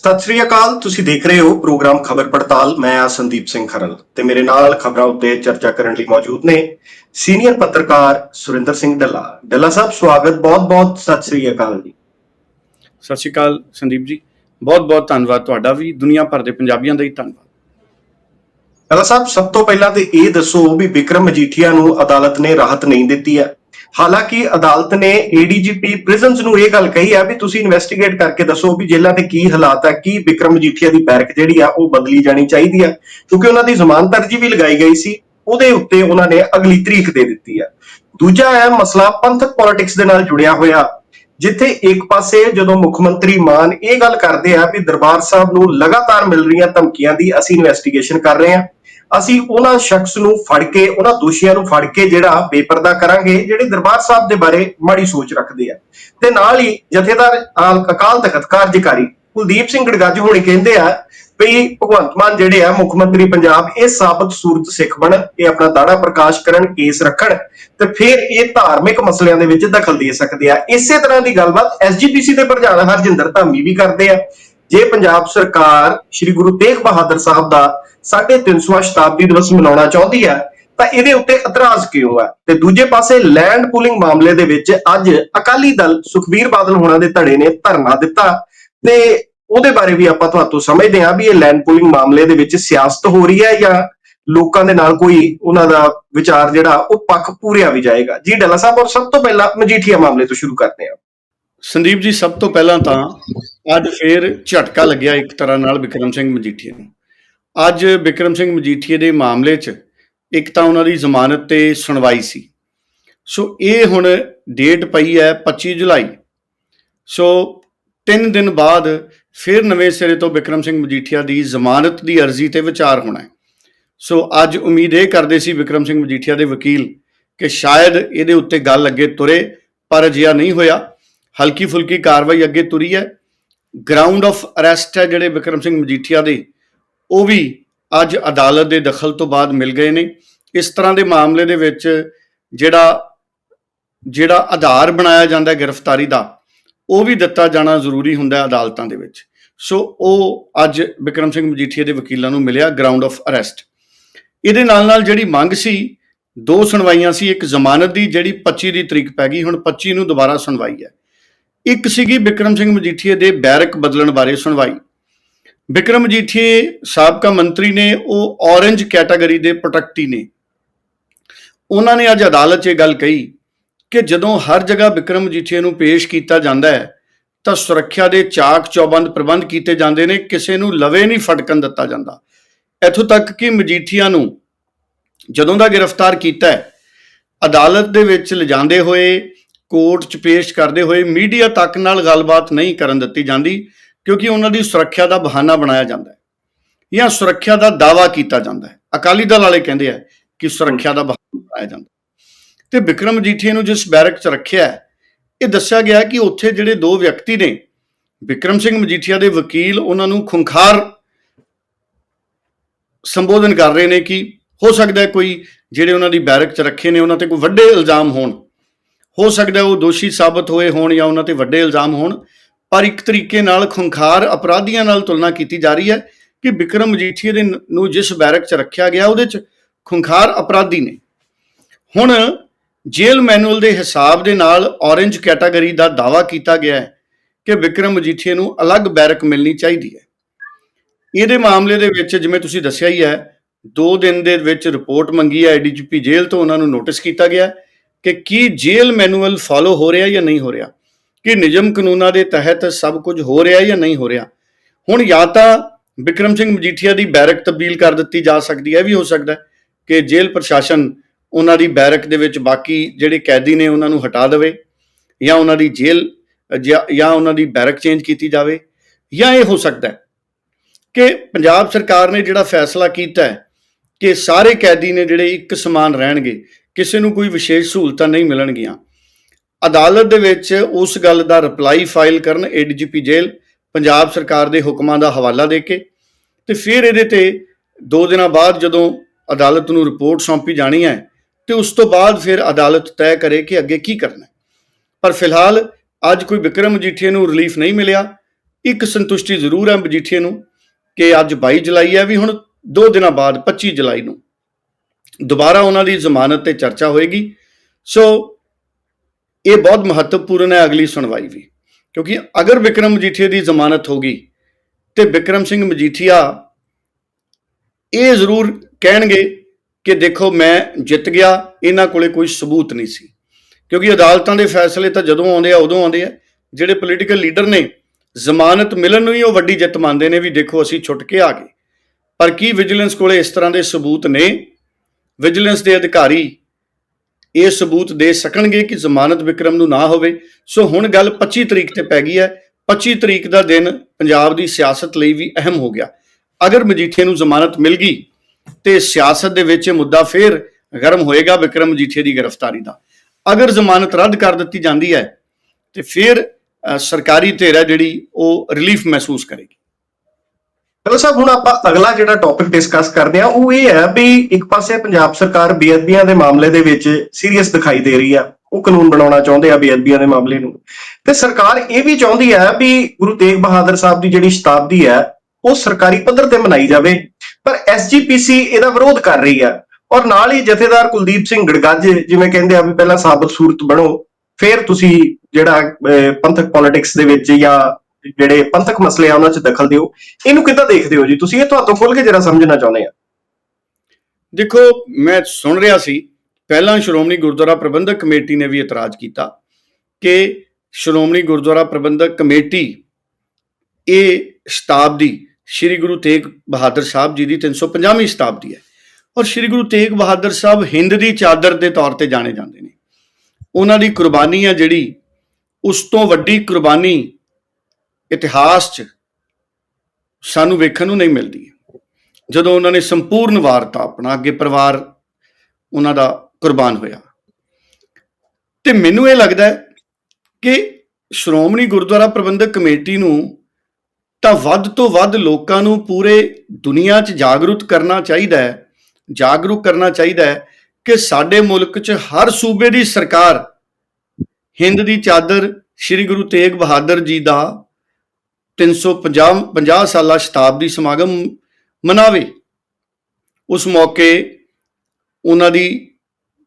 ਸਤਿ ਸ੍ਰੀ ਅਕਾਲ ਤੁਸੀਂ ਦੇਖ ਰਹੇ ਹੋ ਪ੍ਰੋਗਰਾਮ ਖਬਰ ਪੜਤਾਲ। ਮੈਂ ਆ ਸੰਦੀਪ ਸਿੰਘ ਖਰਲ ਤੇ ਮੇਰੇ ਨਾਲ ਖਬਰਾਂ ਉੱਤੇ ਚਰਚਾ ਕਰਨ ਲਈ ਮੌਜੂਦ ਨੇ ਸੀਨੀਅਰ ਪੱਤਰਕਾਰ ਸੁਰਿੰਦਰ ਸਿੰਘ ਡੱਲਾ। ਡੱਲਾ ਸਾਹਿਬ ਸਵਾਗਤ ਬਹੁਤ-ਬਹੁਤ ਸਤਿ ਸ੍ਰੀ ਅਕਾਲ ਜੀ। ਸਤਿ ਸ਼੍ਰੀ ਅਕਾਲ ਸੰਦੀਪ ਜੀ। ਬਹੁਤ ਬਹੁਤ ਧੰਨਵਾਦ ਤੁਹਾਡਾ ਵੀ ਦੁਨੀਆ ਭਰ ਦੇ ਪੰਜਾਬੀਆਂ ਦਾ ਹੀ ਧੰਨਵਾਦ। ਡੱਲਾ ਸਾਹਿਬ ਸਭ ਤੋਂ ਪਹਿਲਾਂ ਤੇ ਇਹ ਦੱਸੋ ਵੀ ਵਿਕਰਮ ਮਜੀਠੀਆ ਨੂੰ ਅਦਾਲਤ ਨੇ ਰਾਹਤ ਨਹੀਂ ਦਿੱਤੀ ਹੈ। ਹਾਲਾਂਕਿ ਅਦਾਲਤ ਨੇ ਏਡੀਜੀਪੀ ਪ੍ਰਿਜ਼ਨਸ ਨੂੰ ਇਹ ਗੱਲ ਕਹੀ ਹੈ ਵੀ ਤੁਸੀਂ ਇਨਵੈਸਟੀਗੇਟ ਕਰਕੇ ਦੱਸੋ ਵੀ ਜੇਲ੍ਹਾਂ ਦੇ ਕੀ ਹਾਲਾਤ ਹੈ, ਕੀ ਵਿਕਰਮ ਮਜੀਠੀਆ ਦੀ ਬੈਰਕ ਜਿਹੜੀ ਆ ਉਹ ਬਦਲੀ ਜਾਣੀ ਚਾਹੀਦੀ ਹੈ ਕਿਉਂਕਿ ਉਹਨਾਂ ਦੀ ਜ਼ਮਾਨਤ ਅਰਜੀ ਵੀ ਲਗਾਈ ਗਈ ਸੀ, ਉਹਦੇ ਉੱਤੇ ਉਹਨਾਂ ਨੇ ਅਗਲੀ ਤਰੀਕ ਦੇ ਦਿੱਤੀ ਹੈ ਦੂਜਾ ਹੈ ਮਸਲਾ ਪੰਥਕ ਪੋਲਿਟਿਕਸ ਦੇ ਨਾਲ ਜੁੜਿਆ ਹੋਇਆ। ਜਿੱਥੇ ਇੱਕ ਪਾਸੇ ਜਦੋਂ ਮੁੱਖ ਮੰਤਰੀ ਮਾਨ ਇਹ ਗੱਲ ਕਰਦੇ ਆ ਵੀ ਦਰਬਾਰ ਸਾਹਿਬ ਨੂੰ ਲਗਾਤਾਰ ਮਿਲ ਰਹੀਆਂ ਧਮਕੀਆਂ ਦੀ ਅਸੀਂ ਇਨਵੈਸਟੀਗੇਸ਼ਨ ਕਰ ਰਹੇ ਹਾਂ ਅਸੀਂ ਉਹਨਾਂ ਸ਼ਖਸ ਨੂੰ ਫੜ ਕੇ, ਉਹਨਾਂ ਦੋਸ਼ੀਆਂ ਨੂੰ ਫੜ ਕੇ ਜਿਹੜਾ ਬੇਪਰਦਾ ਕਰਾਂਗੇ, ਜਿਹੜੇ ਦਰਬਾਰ ਸਾਹਿਬ ਦੇ ਬਾਰੇ ਮਾੜੀ ਸੋਚ ਰੱਖਦੇ ਆ। ਤੇ ਨਾਲ ਹੀ ਜਥੇਦਾਰ ਅਕਾਲ ਤਖਤ ਕਾਰਜਕਾਰੀ ਕੁਲਦੀਪ ਸਿੰਘ ਗੜਗੱਜ ਹੋਣੀ ਕਹਿੰਦੇ ਆ ਵੀ ਭਗਵੰਤ ਮਾਨ ਜਿਹੜੇ ਆ, ਮੁੱਖ ਮੰਤਰੀ ਪੰਜਾਬ, ਇਹ ਸਾਬਤ ਸੂਰਤ ਸਿੱਖ ਬਣ, ਇਹ ਆਪਣਾ ਦਾੜਾ ਪ੍ਰਕਾਸ਼ ਕਰਨ, ਕੇਸ ਰੱਖਣ, ਤੇ ਫਿਰ ਇਹ ਧਾਰਮਿਕ ਮਸਲਿਆਂ ਦੇ ਵਿੱਚ ਦਖਲ ਦੇ ਸਕਦੇ ਆ। ਇਸੇ ਤਰ੍ਹਾਂ ਦੀ ਗੱਲਬਾਤ ਐਸਜੀਪੀਸੀ ਦੇ ਪ੍ਰਧਾਨ ਹਰਜਿੰਦਰ ਧਾਮੀ ਵੀ ਕਰਦੇ ਆ। ਜੇ ਪੰਜਾਬ ਸਰਕਾਰ ਸ੍ਰੀ ਗੁਰੂ ਤੇਗ ਬਹਾਦਰ ਸਾਹਿਬ ਦਾ 350ਵਾਂ ਸ਼ਤਾਬਦੀ ਦਿਵਸ ਮਨਾਉਣਾ ਚਾਹੁੰਦੀ ਹੈ, ਤਾਂ ਇਹਦੇ ਉੱਤੇ ਇਤਰਾਜ਼ ਕਿਉਂ ਹੈ? ਤੇ ਦੂਜੇ ਪਾਸੇ ਲੈਂਡ ਪੂਲਿੰਗ ਮਾਮਲੇ ਦੇ ਵਿੱਚ ਅੱਜ ਅਕਾਲੀ ਦਲ ਸੁਖਬੀਰ ਬਾਦਲ ਹੋਣਾ ਦੇ ਧੜੇ ਨੇ ਧਰਨਾ ਦਿੱਤਾ। ਤੇ ਉਹਦੇ ਬਾਰੇ ਵੀ ਆਪਾਂ ਤੁਹਾਨੂੰ ਸਮਝਦੇ ਹਾਂ ਵੀ ਇਹ ਲੈਂਡ ਪੂਲਿੰਗ ਮਾਮਲੇ ਦੇ ਵਿੱਚ ਸਿਆਸਤ ਹੋ ਰਹੀ ਹੈ ਜਾਂ ਲੋਕਾਂ ਦੇ ਨਾਲ ਕੋਈ ਉਹਨਾਂ ਦਾ ਵਿਚਾਰ ਜਿਹੜਾ, ਉਹ ਪੱਖ ਪੂਰਿਆ ਵੀ ਜਾਏਗਾ। ਜੀ, ਡੱਲਾ ਸਾਹਿਬ, ਔਰ ਸਭ ਤੋਂ ਪਹਿਲਾਂ ਮਜੀਠੀਆ ਮਾਮਲੇ ਤੋਂ ਸ਼ੁਰੂ ਕਰਦੇ ਹਾਂ। ਸੰਦੀਪ ਜੀ, ਸਭ ਤੋਂ ਪਹਿਲਾਂ ਤਾਂ ਅੱਜ ਫੇਰ ਝਟਕਾ ਲੱਗਿਆ ਇੱਕ ਤਰ੍ਹਾਂ ਨਾਲ ਵਿਕਰਮ ਸਿੰਘ ਮਜੀਠੀਆ ਨੂੰ। ਅੱਜ ਵਿਕਰਮ ਸਿੰਘ ਮਜੀਠੀਏ ਦੇ ਮਾਮਲੇ 'ਚ ਇੱਕ ਤਾਂ ਉਹਨਾਂ ਦੀ ਜ਼ਮਾਨਤ ਤੇ ਸੁਣਵਾਈ ਸੀ। ਸੋ ਇਹ ਹੁਣ ਡੇਟ ਪਈ ਹੈ 25 ਜੁਲਾਈ। ਸੋ 3 ਦਿਨ ਬਾਅਦ ਫਿਰ ਨਵੇਂ ਸਿਰੇ ਤੋਂ ਵਿਕਰਮ ਸਿੰਘ ਮਜੀਠੀਆ ਦੀ ਜ਼ਮਾਨਤ ਦੀ ਅਰਜ਼ੀ ਤੇ ਵਿਚਾਰ ਹੋਣਾ ਹੈ। ਸੋ ਅੱਜ ਉਮੀਦ ਇਹ ਕਰਦੇ ਸੀ ਵਿਕਰਮ ਸਿੰਘ ਮਜੀਠੀਆ ਦੇ ਵਕੀਲ ਕਿ ਸ਼ਾਇਦ ਇਹਦੇ ਉੱਤੇ ਗੱਲ ਅੱਗੇ ਤੁਰੇ, ਪਰ ਅਜਿਹਾ ਨਹੀਂ ਹੋਇਆ। ਹਲਕੀ ਫੁਲਕੀ ਕਾਰਵਾਈ ਅੱਗੇ ਤੁਰੀ ਹੈ। ਗਰਾਊਂਡ ਆਫ ਅਰੈਸਟ ਹੈ ਜਿਹੜੇ ਵਿਕਰਮ ਸਿੰਘ ਮਜੀਠੀਆ ਦੇ ਉਹ ਵੀ ਅੱਜ ਅਦਾਲਤ ਦੇ ਦਖਲ ਤੋਂ ਬਾਅਦ ਮਿਲ ਗਏ ਨੇ। ਇਸ ਤਰ੍ਹਾਂ ਦੇ ਮਾਮਲੇ ਦੇ ਵਿੱਚ ਜਿਹੜਾ ਜਿਹੜਾ ਆਧਾਰ ਬਣਾਇਆ ਜਾਂਦਾ ਗ੍ਰਿਫਤਾਰੀ ਦਾ, ਉਹ ਵੀ ਦਿੱਤਾ ਜਾਣਾ ਜ਼ਰੂਰੀ ਹੁੰਦਾ ਅਦਾਲਤਾਂ ਦੇ ਵਿੱਚ। ਸੋ ਉਹ ਅੱਜ ਵਿਕਰਮ ਸਿੰਘ ਮਜੀਠੀਆ ਦੇ ਵਕੀਲਾਂ ਨੂੰ ਮਿਲਿਆ ਗਰਾਊਂਡ ਆਫ ਅਰੈਸਟ ਇਹਦੇ ਨਾਲ ਨਾਲ ਜਿਹੜੀ ਮੰਗ ਸੀ, ਦੋ ਸੁਣਵਾਈਆਂ ਸੀ, ਇੱਕ ਜ਼ਮਾਨਤ ਦੀ ਜਿਹੜੀ 25 ਦੀ ਤਰੀਕ ਪੈ ਗਈ, ਹੁਣ 25 ਨੂੰ ਦੁਬਾਰਾ ਸੁਣਵਾਈ ਹੈ। ਇੱਕ ਸੀਗੀ ਵਿਕਰਮ ਸਿੰਘ ਮਜੀਠੀਏ ਦੇ ਬੈਰਕ ਬਦਲਣ ਬਾਰੇ ਸੁਣਵਾਈ। ਵਿਕਰਮ ਮਜੀਠੀਏ ਸਾਬਕਾ ਮੰਤਰੀ ਨੇ, ਉਹ ਔਰੇਂਜ ਕੈਟਾਗਰੀ ਦੇ ਪ੍ਰੋਟੈਕਟੀ ਨੇ। ਉਹਨਾਂ ਨੇ ਅੱਜ ਅਦਾਲਤ 'ਚ ਇਹ ਗੱਲ ਕਹੀ ਕਿ ਜਦੋਂ ਹਰ ਜਗ੍ਹਾ ਵਿਕਰਮ ਮਜੀਠੀਏ ਨੂੰ ਪੇਸ਼ ਕੀਤਾ ਜਾਂਦਾ ਹੈ, ਤਾਂ ਸੁਰੱਖਿਆ ਦੇ ਚਾਕ ਚੌਬੰਦ ਪ੍ਰਬੰਧ ਕੀਤੇ ਜਾਂਦੇ ਨੇ, ਕਿਸੇ ਨੂੰ ਲਵੇ ਨਹੀਂ ਫਟਕਣ ਦਿੱਤਾ ਜਾਂਦਾ। ਇੱਥੋਂ ਤੱਕ ਕਿ ਮਜੀਠੀਆ ਨੂੰ ਜਦੋਂ ਦਾ ਗ੍ਰਿਫਤਾਰ ਕੀਤਾ ਅਦਾਲਤ ਦੇ ਵਿੱਚ ਲਿਜਾਂਦੇ ਹੋਏ, ਕੋਰਟ 'ਚ ਪੇਸ਼ ਕਰਦੇ ਹੋਏ, ਮੀਡੀਆ ਤੱਕ ਨਾਲ ਗੱਲਬਾਤ ਨਹੀਂ ਕਰਨ ਦਿੱਤੀ ਜਾਂਦੀ। ਕਿਉਂਕਿ ਉਹਨਾਂ ਦੀ ਸੁਰੱਖਿਆ ਦਾ ਬਹਾਨਾ ਬਣਾਇਆ ਜਾਂਦਾ ਹੈ ਜਾਂ ਸੁਰੱਖਿਆ ਦਾ ਦਾਵਾ ਕੀਤਾ ਜਾਂਦਾ ਹੈ। ਅਕਾਲੀ ਦਲ ਵਾਲੇ ਕਹਿੰਦੇ ਆ ਕਿ ਸੁਰੱਖਿਆ ਦਾ ਬਹਾਨਾ ਬਣਾਇਆ ਜਾਂਦਾ ਤੇ ਵਿਕਰਮ ਮਜੀਠੀਆ ਨੂੰ ਜਿਸ ਬੈਰਕ 'ਚ ਰੱਖਿਆ ਇਹ ਦੱਸਿਆ ਗਿਆ ਕਿ ਉੱਥੇ ਜਿਹੜੇ ਦੋ ਵਿਅਕਤੀ ਨੇ, ਵਿਕਰਮ ਸਿੰਘ ਮਜੀਠੀਆ ਦੇ ਵਕੀਲ, ਉਹਨਾਂ ਨੂੰ ਖੁੰਖਾਰ ਸੰਬੋਧਨ ਕਰ ਰਹੇ ਨੇ ਕਿ ਹੋ ਸਕਦਾ ਹੈ ਕੋਈ ਜਿਹੜੇ ਉਹਨਾਂ ਦੀ ਬੈਰਕ 'ਚ ਰੱਖੇ ਨੇ, ਉਹਨਾਂ ਤੇ ਕੋਈ ਵੱਡੇ ਇਲਜ਼ਾਮ ਹੋਣ। ਹੋ ਸਕਦਾ ਉਹ ਦੋਸ਼ੀ ਸਾਬਤ ਹੋਏ ਹੋਣ ਜਾਂ ਉਹਨਾਂ ਤੇ ਵੱਡੇ ਇਲਜ਼ਾਮ ਹੋਣ। ਪਰ ਇੱਕ ਤਰੀਕੇ ਨਾਲ ਖੁੰਖਾਰ ਅਪਰਾਧੀਆਂ ਨਾਲ ਤੁਲਨਾ ਕੀਤੀ ਜਾ ਰਹੀ ਹੈ ਕਿ ਵਿਕਰਮ ਮਜੀਠੀਆ ਦੇ ਨੂੰ ਜਿਸ ਬੈਰਕ 'ਚ ਰੱਖਿਆ ਗਿਆ, ਉਹਦੇ 'ਚ ਖੁੰਖਾਰ ਅਪਰਾਧੀ ਨੇ। ਹੁਣ ਜੇਲ੍ਹ ਮੈਨੂਅਲ ਦੇ ਹਿਸਾਬ ਦੇ ਨਾਲ ਔਰੇਂਜ ਕੈਟਾਗਰੀ ਦਾ ਦਾਵਾ ਕੀਤਾ ਗਿਆ ਹੈ ਕਿ ਵਿਕਰਮ ਮਜੀਠੀਆ ਨੂੰ ਅਲੱਗ ਬੈਰਕ ਮਿਲਣੀ ਚਾਹੀਦੀ ਹੈ। ਇਹਦੇ ਮਾਮਲੇ ਦੇ ਵਿੱਚ ਜਿਵੇਂ ਤੁਸੀਂ ਦੱਸਿਆ ਹੀ ਹੈ 2 ਦਿਨ ਦੇ ਵਿੱਚ ਰਿਪੋਰਟ ਮੰਗੀ ਹੈ ਡੀਜੀਪੀ ਜੇਲ੍ਹ ਤੋਂ, ਉਹਨਾਂ ਨੂੰ ਨੋਟਿਸ ਕੀਤਾ ਗਿਆ ਕਿ ਕੀ ਜੇਲ੍ਹ ਮੈਨੂਅਲ ਫਾਲੋ ਹੋ ਰਿਹਾ ਜਾਂ ਨਹੀਂ ਹੋ ਰਿਹਾ। ਕਿ ਨਿਯਮ ਕਾਨੂੰਨਾਂ ਦੇ ਤਹਿਤ ਸਭ ਕੁਝ ਹੋ ਰਿਹਾ ਜਾਂ ਨਹੀਂ ਹੋ ਰਿਹਾ। ਹੁਣ ਜਾਂ ਤਾਂ ਵਿਕਰਮ ਸਿੰਘ ਮਜੀਠੀਆ ਦੀ ਬੈਰਕ ਤਬਦੀਲ ਕਰ ਦਿੱਤੀ ਜਾ ਸਕਦੀ ਹੈ, ਇਹ ਵੀ ਹੋ ਸਕਦਾ ਹੈ ਕਿ ਜੇਲ੍ਹ ਪ੍ਰਸ਼ਾਸਨ ਉਹਨਾਂ ਦੀ ਬੈਰਕ ਦੇ ਵਿੱਚ ਬਾਕੀ ਜਿਹੜੇ ਕੈਦੀ ਨੇ ਉਹਨਾਂ ਨੂੰ ਹਟਾ ਦੇਵੇ ਜਾਂ ਉਹਨਾਂ ਦੀ ਜੇਲ੍ਹ, ਜਾਂ ਜਾਂ ਉਹਨਾਂ ਦੀ ਬੈਰਕ ਚੇਂਜ ਕੀਤੀ ਜਾਵੇ। ਜਾਂ ਇਹ ਹੋ ਸਕਦਾ ਹੈ ਕਿ ਪੰਜਾਬ ਸਰਕਾਰ ਨੇ ਜਿਹੜਾ ਫੈਸਲਾ ਕੀਤਾ ਹੈ ਕਿ ਸਾਰੇ ਕੈਦੀ ਨੇ ਜਿਹੜੇ ਇੱਕ ਸਮਾਨ ਰਹਿਣਗੇ, ਕਿਸੇ ਨੂੰ ਕੋਈ ਵਿਸ਼ੇਸ਼ ਸਹੂਲਤਾਂ ਨਹੀਂ ਮਿਲਣਗੀਆਂ। ਅਦਾਲਤ ਦੇ ਵਿੱਚ ਉਸ ਗੱਲ ਦਾ ਰਿਪਲਾਈ ਫਾਈਲ ਕਰਨ ਏਡੀਜੀਪੀ ਜੇਲ੍ਹ ਪੰਜਾਬ ਸਰਕਾਰ ਦੇ ਹੁਕਮਾਂ ਦਾ ਹਵਾਲਾ ਦੇ ਕੇ ਤੇ ਫਿਰ ਇਹਦੇ ਤੇ 2 ਦਿਨਾਂ ਬਾਅਦ ਜਦੋਂ ਅਦਾਲਤ ਨੂੰ ਰਿਪੋਰਟ ਸੌਂਪੀ ਜਾਣੀ ਹੈ ਤੇ ਉਸ ਤੋਂ ਬਾਅਦ ਫਿਰ ਅਦਾਲਤ ਤੈਅ ਕਰੇ ਕਿ ਅੱਗੇ ਕੀ ਕਰਨਾ ਪਰ ਫਿਲਹਾਲ ਅੱਜ ਕੋਈ ਵਿਕਰਮ ਮਜੀਠੀਆ ਨੂੰ ਰਿਲੀਫ ਨਹੀਂ ਮਿਲਿਆ। ਇੱਕ ਸੰਤੁਸ਼ਟੀ ਜ਼ਰੂਰ ਹੈ ਮਜੀਠੀਏ ਨੂੰ ਕਿ ਅੱਜ 22 ਜੁਲਾਈ ਹੈ, ਵੀ ਹੁਣ 2 ਦਿਨਾਂ ਬਾਅਦ 25 ਜੁਲਾਈ ਨੂੰ। ਦੁਬਾਰਾ ਉਹਨਾਂ ਦੀ ਜ਼ਮਾਨਤ ਤੇ ਚਰਚਾ ਹੋਏਗੀ। ਸੋ ਇਹ ਬਹੁਤ ਮਹੱਤਵਪੂਰਨ ਹੈ ਅਗਲੀ ਸੁਣਵਾਈ ਵੀ। ਕਿਉਂਕਿ ਅਗਰ ਵਿਕਰਮ ਮਜੀਠੀਆ ਦੀ ਜ਼ਮਾਨਤ ਹੋ ਗਈ ਤੇ ਵਿਕਰਮ ਸਿੰਘ ਮਜੀਠੀਆ ਇਹ ਜ਼ਰੂਰ ਕਹਿਣਗੇ ਕਿ ਦੇਖੋ ਮੈਂ ਜਿੱਤ ਗਿਆ, ਇਹਨਾਂ ਕੋਲੇ ਕੋਈ ਸਬੂਤ ਨਹੀਂ ਸੀ। ਕਿਉਂਕਿ ਅਦਾਲਤਾਂ ਦੇ ਫੈਸਲੇ ਤਾਂ ਜਦੋਂ ਆਉਂਦੇ ਆ, ਉਦੋਂ ਆਉਂਦੇ ਆ। ਜਿਹੜੇ ਪੋਲੀਟੀਕਲ ਲੀਡਰ ਨੇ, ਜ਼ਮਾਨਤ ਮਿਲਣ ਨੂੰ ਹੀ ਉਹ ਵੱਡੀ ਜਿੱਤ ਮੰਨਦੇ ਨੇ ਵੀ ਦੇਖੋ ਅਸੀਂ ਛੁੱਟ ਕੇ ਆ ਗਏ। ਪਰ ਕੀ ਵਿਜੀਲੈਂਸ ਕੋਲੇ ਇਸ ਤਰ੍ਹਾਂ ਦੇ ਸਬੂਤ ਨੇ? ਵਿਜੀਲੈਂਸ ਦੇ ਅਧਿਕਾਰੀ ਇਹ ਸਬੂਤ ਦੇ ਸਕਣਗੇ ਕਿ ਜ਼ਮਾਨਤ ਵਿਕਰਮ ਨੂੰ ਨਾ ਹੋਵੇ। ਸੋ ਹੁਣ ਗੱਲ 25 ਤਰੀਕ ਤੇ ਪੈ ਗਈ ਹੈ। 25 ਤਰੀਕ ਦਾ ਦਿਨ ਪੰਜਾਬ ਦੀ ਸਿਆਸਤ ਲਈ ਵੀ ਅਹਿਮ ਹੋ ਗਿਆ। ਅਗਰ ਮਜੀਠੀਆ ਨੂੰ ਜ਼ਮਾਨਤ ਮਿਲ ਗਈ, ਤੇ ਸਿਆਸਤ ਦੇ ਵਿੱਚ ਇਹ ਮੁੱਦਾ ਫੇਰ ਗਰਮ ਹੋਏਗਾ ਵਿਕਰਮ ਮਜੀਠੀਆ ਦੀ ਗ੍ਰਿਫਤਾਰੀ ਦਾ। ਅਗਰ ਜ਼ਮਾਨਤ ਰੱਦ ਕਰ ਦਿੱਤੀ ਜਾਂਦੀ ਹੈ, ਤੇ ਫਿਰ ਸਰਕਾਰੀ ਧਿਰ ਹੈ ਜਿਹੜੀ, ਉਹ ਰਿਲੀਫ ਮਹਿਸੂਸ ਕਰੇਗੀ। ਚਲੋ ਸਾਹਿਬ ਹੁਣ ਆਪਾਂ ਅਗਲਾ ਜਿਹੜਾ ਟੌਪਿਕ ਡਿਸਕਸ ਕਰਦੇ ਆ ਉਹ ਇਹ ਹੈ ਵੀ ਇੱਕ ਪਾਸੇ ਪੰਜਾਬ ਸਰਕਾਰ ਬੇਅਦਬੀਆਂ ਦੇ ਮਾਮਲੇ ਦੇ ਵਿੱਚ ਸੀਰੀਅਸ ਦਿਖਾਈ ਦੇ ਰਹੀ ਆ ਉਹ ਕਾਨੂੰਨ ਬਣਾਉਣਾ ਚਾਹੁੰਦੇ ਆ ਬੇਅਦਬੀਆਂ ਦੇ ਮਾਮਲੇ ਨੂੰ। ਤੇ ਸਰਕਾਰ ਇਹ ਵੀ ਚਾਹੁੰਦੀ ਹੈ ਵੀ ਗੁਰੂ ਤੇਗ ਬਹਾਦਰ ਸਾਹਿਬ ਦੀ ਜਿਹੜੀ ਸ਼ਤਾਬਦੀ ਹੈ ਉਹ ਸਰਕਾਰੀ ਪੱਧਰ ਤੇ ਮਨਾਈ ਜਾਵੇ ਪਰ ਐਸਜੀਪੀਸੀ ਇਹਦਾ ਵਿਰੋਧ ਕਰ ਰਹੀ ਆ। ਔਰ ਨਾਲ ਹੀ ਜਥੇਦਾਰ ਕੁਲਦੀਪ ਸਿੰਘ ਗੜਗੱਜ ਜਿਵੇਂ ਕਹਿੰਦੇ ਆ ਵੀ ਪਹਿਲਾਂ ਸਾਬਤ ਸੂਰਤ ਬਣੋ ਫਿਰ ਤੁਸੀਂ ਜਿਹੜਾ ਅਹ, ਪੰਥਕ ਪੋਲਿਟਿਕਸ ਦੇ ਵਿੱਚ ਜਾਂ ਜਿਹੜੇ ਪੰਥਕ ਮਸਲੇ ਆ ਉਹਨਾਂ 'ਚ ਦਖਲ ਦਿਓ। ਇਹਨੂੰ ਕਿੱਦਾਂ ਦੇਖਦੇ ਹੋ ਜੀ? ਤੁਸੀਂ ਇਹ ਤੁਹਾਤੋਂ ਖੁੱਲ ਕੇ ਜਰਾ ਸਮਝਣਾ ਚਾਹੁੰਦੇ ਆ। ਦੇਖੋ, ਮੈਂ ਸੁਣ ਰਿਹਾ ਸੀ, ਪਹਿਲਾਂ ਸ਼੍ਰੋਮਣੀ ਗੁਰਦੁਆਰਾ ਪ੍ਰਬੰਧਕ ਕਮੇਟੀ ਨੇ ਵੀ ਇਤਰਾਜ਼ ਕੀਤਾ ਕਿ ਸ਼੍ਰੋਮਣੀ ਗੁਰਦੁਆਰਾ ਪ੍ਰਬੰਧਕ ਕਮੇਟੀ ਇਹ ਸ਼ਤਾਬਦੀ ਸ੍ਰੀ ਗੁਰੂ ਤੇਗ ਬਹਾਦਰ ਸਾਹਿਬ ਜੀ ਦੀ 350ਵੀਂ ਸ਼ਤਾਬਦੀ ਹੈ ਔਰ ਸ੍ਰੀ ਗੁਰੂ ਤੇਗ ਬਹਾਦਰ ਸਾਹਿਬ ਹਿੰਦ ਦੀ ਚਾਦਰ ਦੇ ਤੌਰ ਤੇ ਜਾਣੇ ਜਾਂਦੇ ਨੇ। ਉਹਨਾਂ ਦੀ ਕੁਰਬਾਨੀ ਆ ਜਿਹੜੀ ਉਸ ਤੋਂ ਵੱਡੀ ਕੁਰਬਾਨੀ ਇਤਿਹਾਸ 'ਚ ਸਾਨੂੰ ਵੇਖਣ ਨੂੰ ਨਹੀਂ ਮਿਲਦੀ। ਜਦੋਂ ਉਹਨਾਂ ਨੇ ਸੰਪੂਰਨ ਵਾਰਤਾ ਆਪਣਾ, ਅੱਗੇ ਪਰਿਵਾਰ ਉਹਨਾਂ ਦਾ ਕੁਰਬਾਨ ਹੋਇਆ। ਤੇ ਮੈਨੂੰ ਇਹ ਲੱਗਦਾ ਹੈ ਕਿ ਸ਼੍ਰੋਮਣੀ ਗੁਰਦੁਆਰਾ ਪ੍ਰਬੰਧਕ ਕਮੇਟੀ ਨੂੰ ਤਾਂ ਵੱਧ ਤੋਂ ਵੱਧ ਲੋਕਾਂ ਨੂੰ ਪੂਰੇ ਦੁਨੀਆ 'ਚ ਜਾਗਰੂਕ ਕਰਨਾ ਚਾਹੀਦਾ ਹੈ, ਜਾਗਰੂਕ ਕਰਨਾ ਚਾਹੀਦਾ ਹੈ ਕਿ ਸਾਡੇ ਮੁਲਕ 'ਚ ਹਰ ਸੂਬੇ ਦੀ ਸਰਕਾਰ, ਹਿੰਦ ਦੀ ਚਾਦਰ ਸ੍ਰੀ ਗੁਰੂ ਤੇਗ ਬਹਾਦਰ ਜੀ ਦਾ 350 50 ਸਾਲਾ ਸ਼ਤਾਬਦੀ ਸਮਾਗਮ ਮਨਾਵੇ। ਉਸ ਮੌਕੇ ਉਹਨਾਂ ਦੀ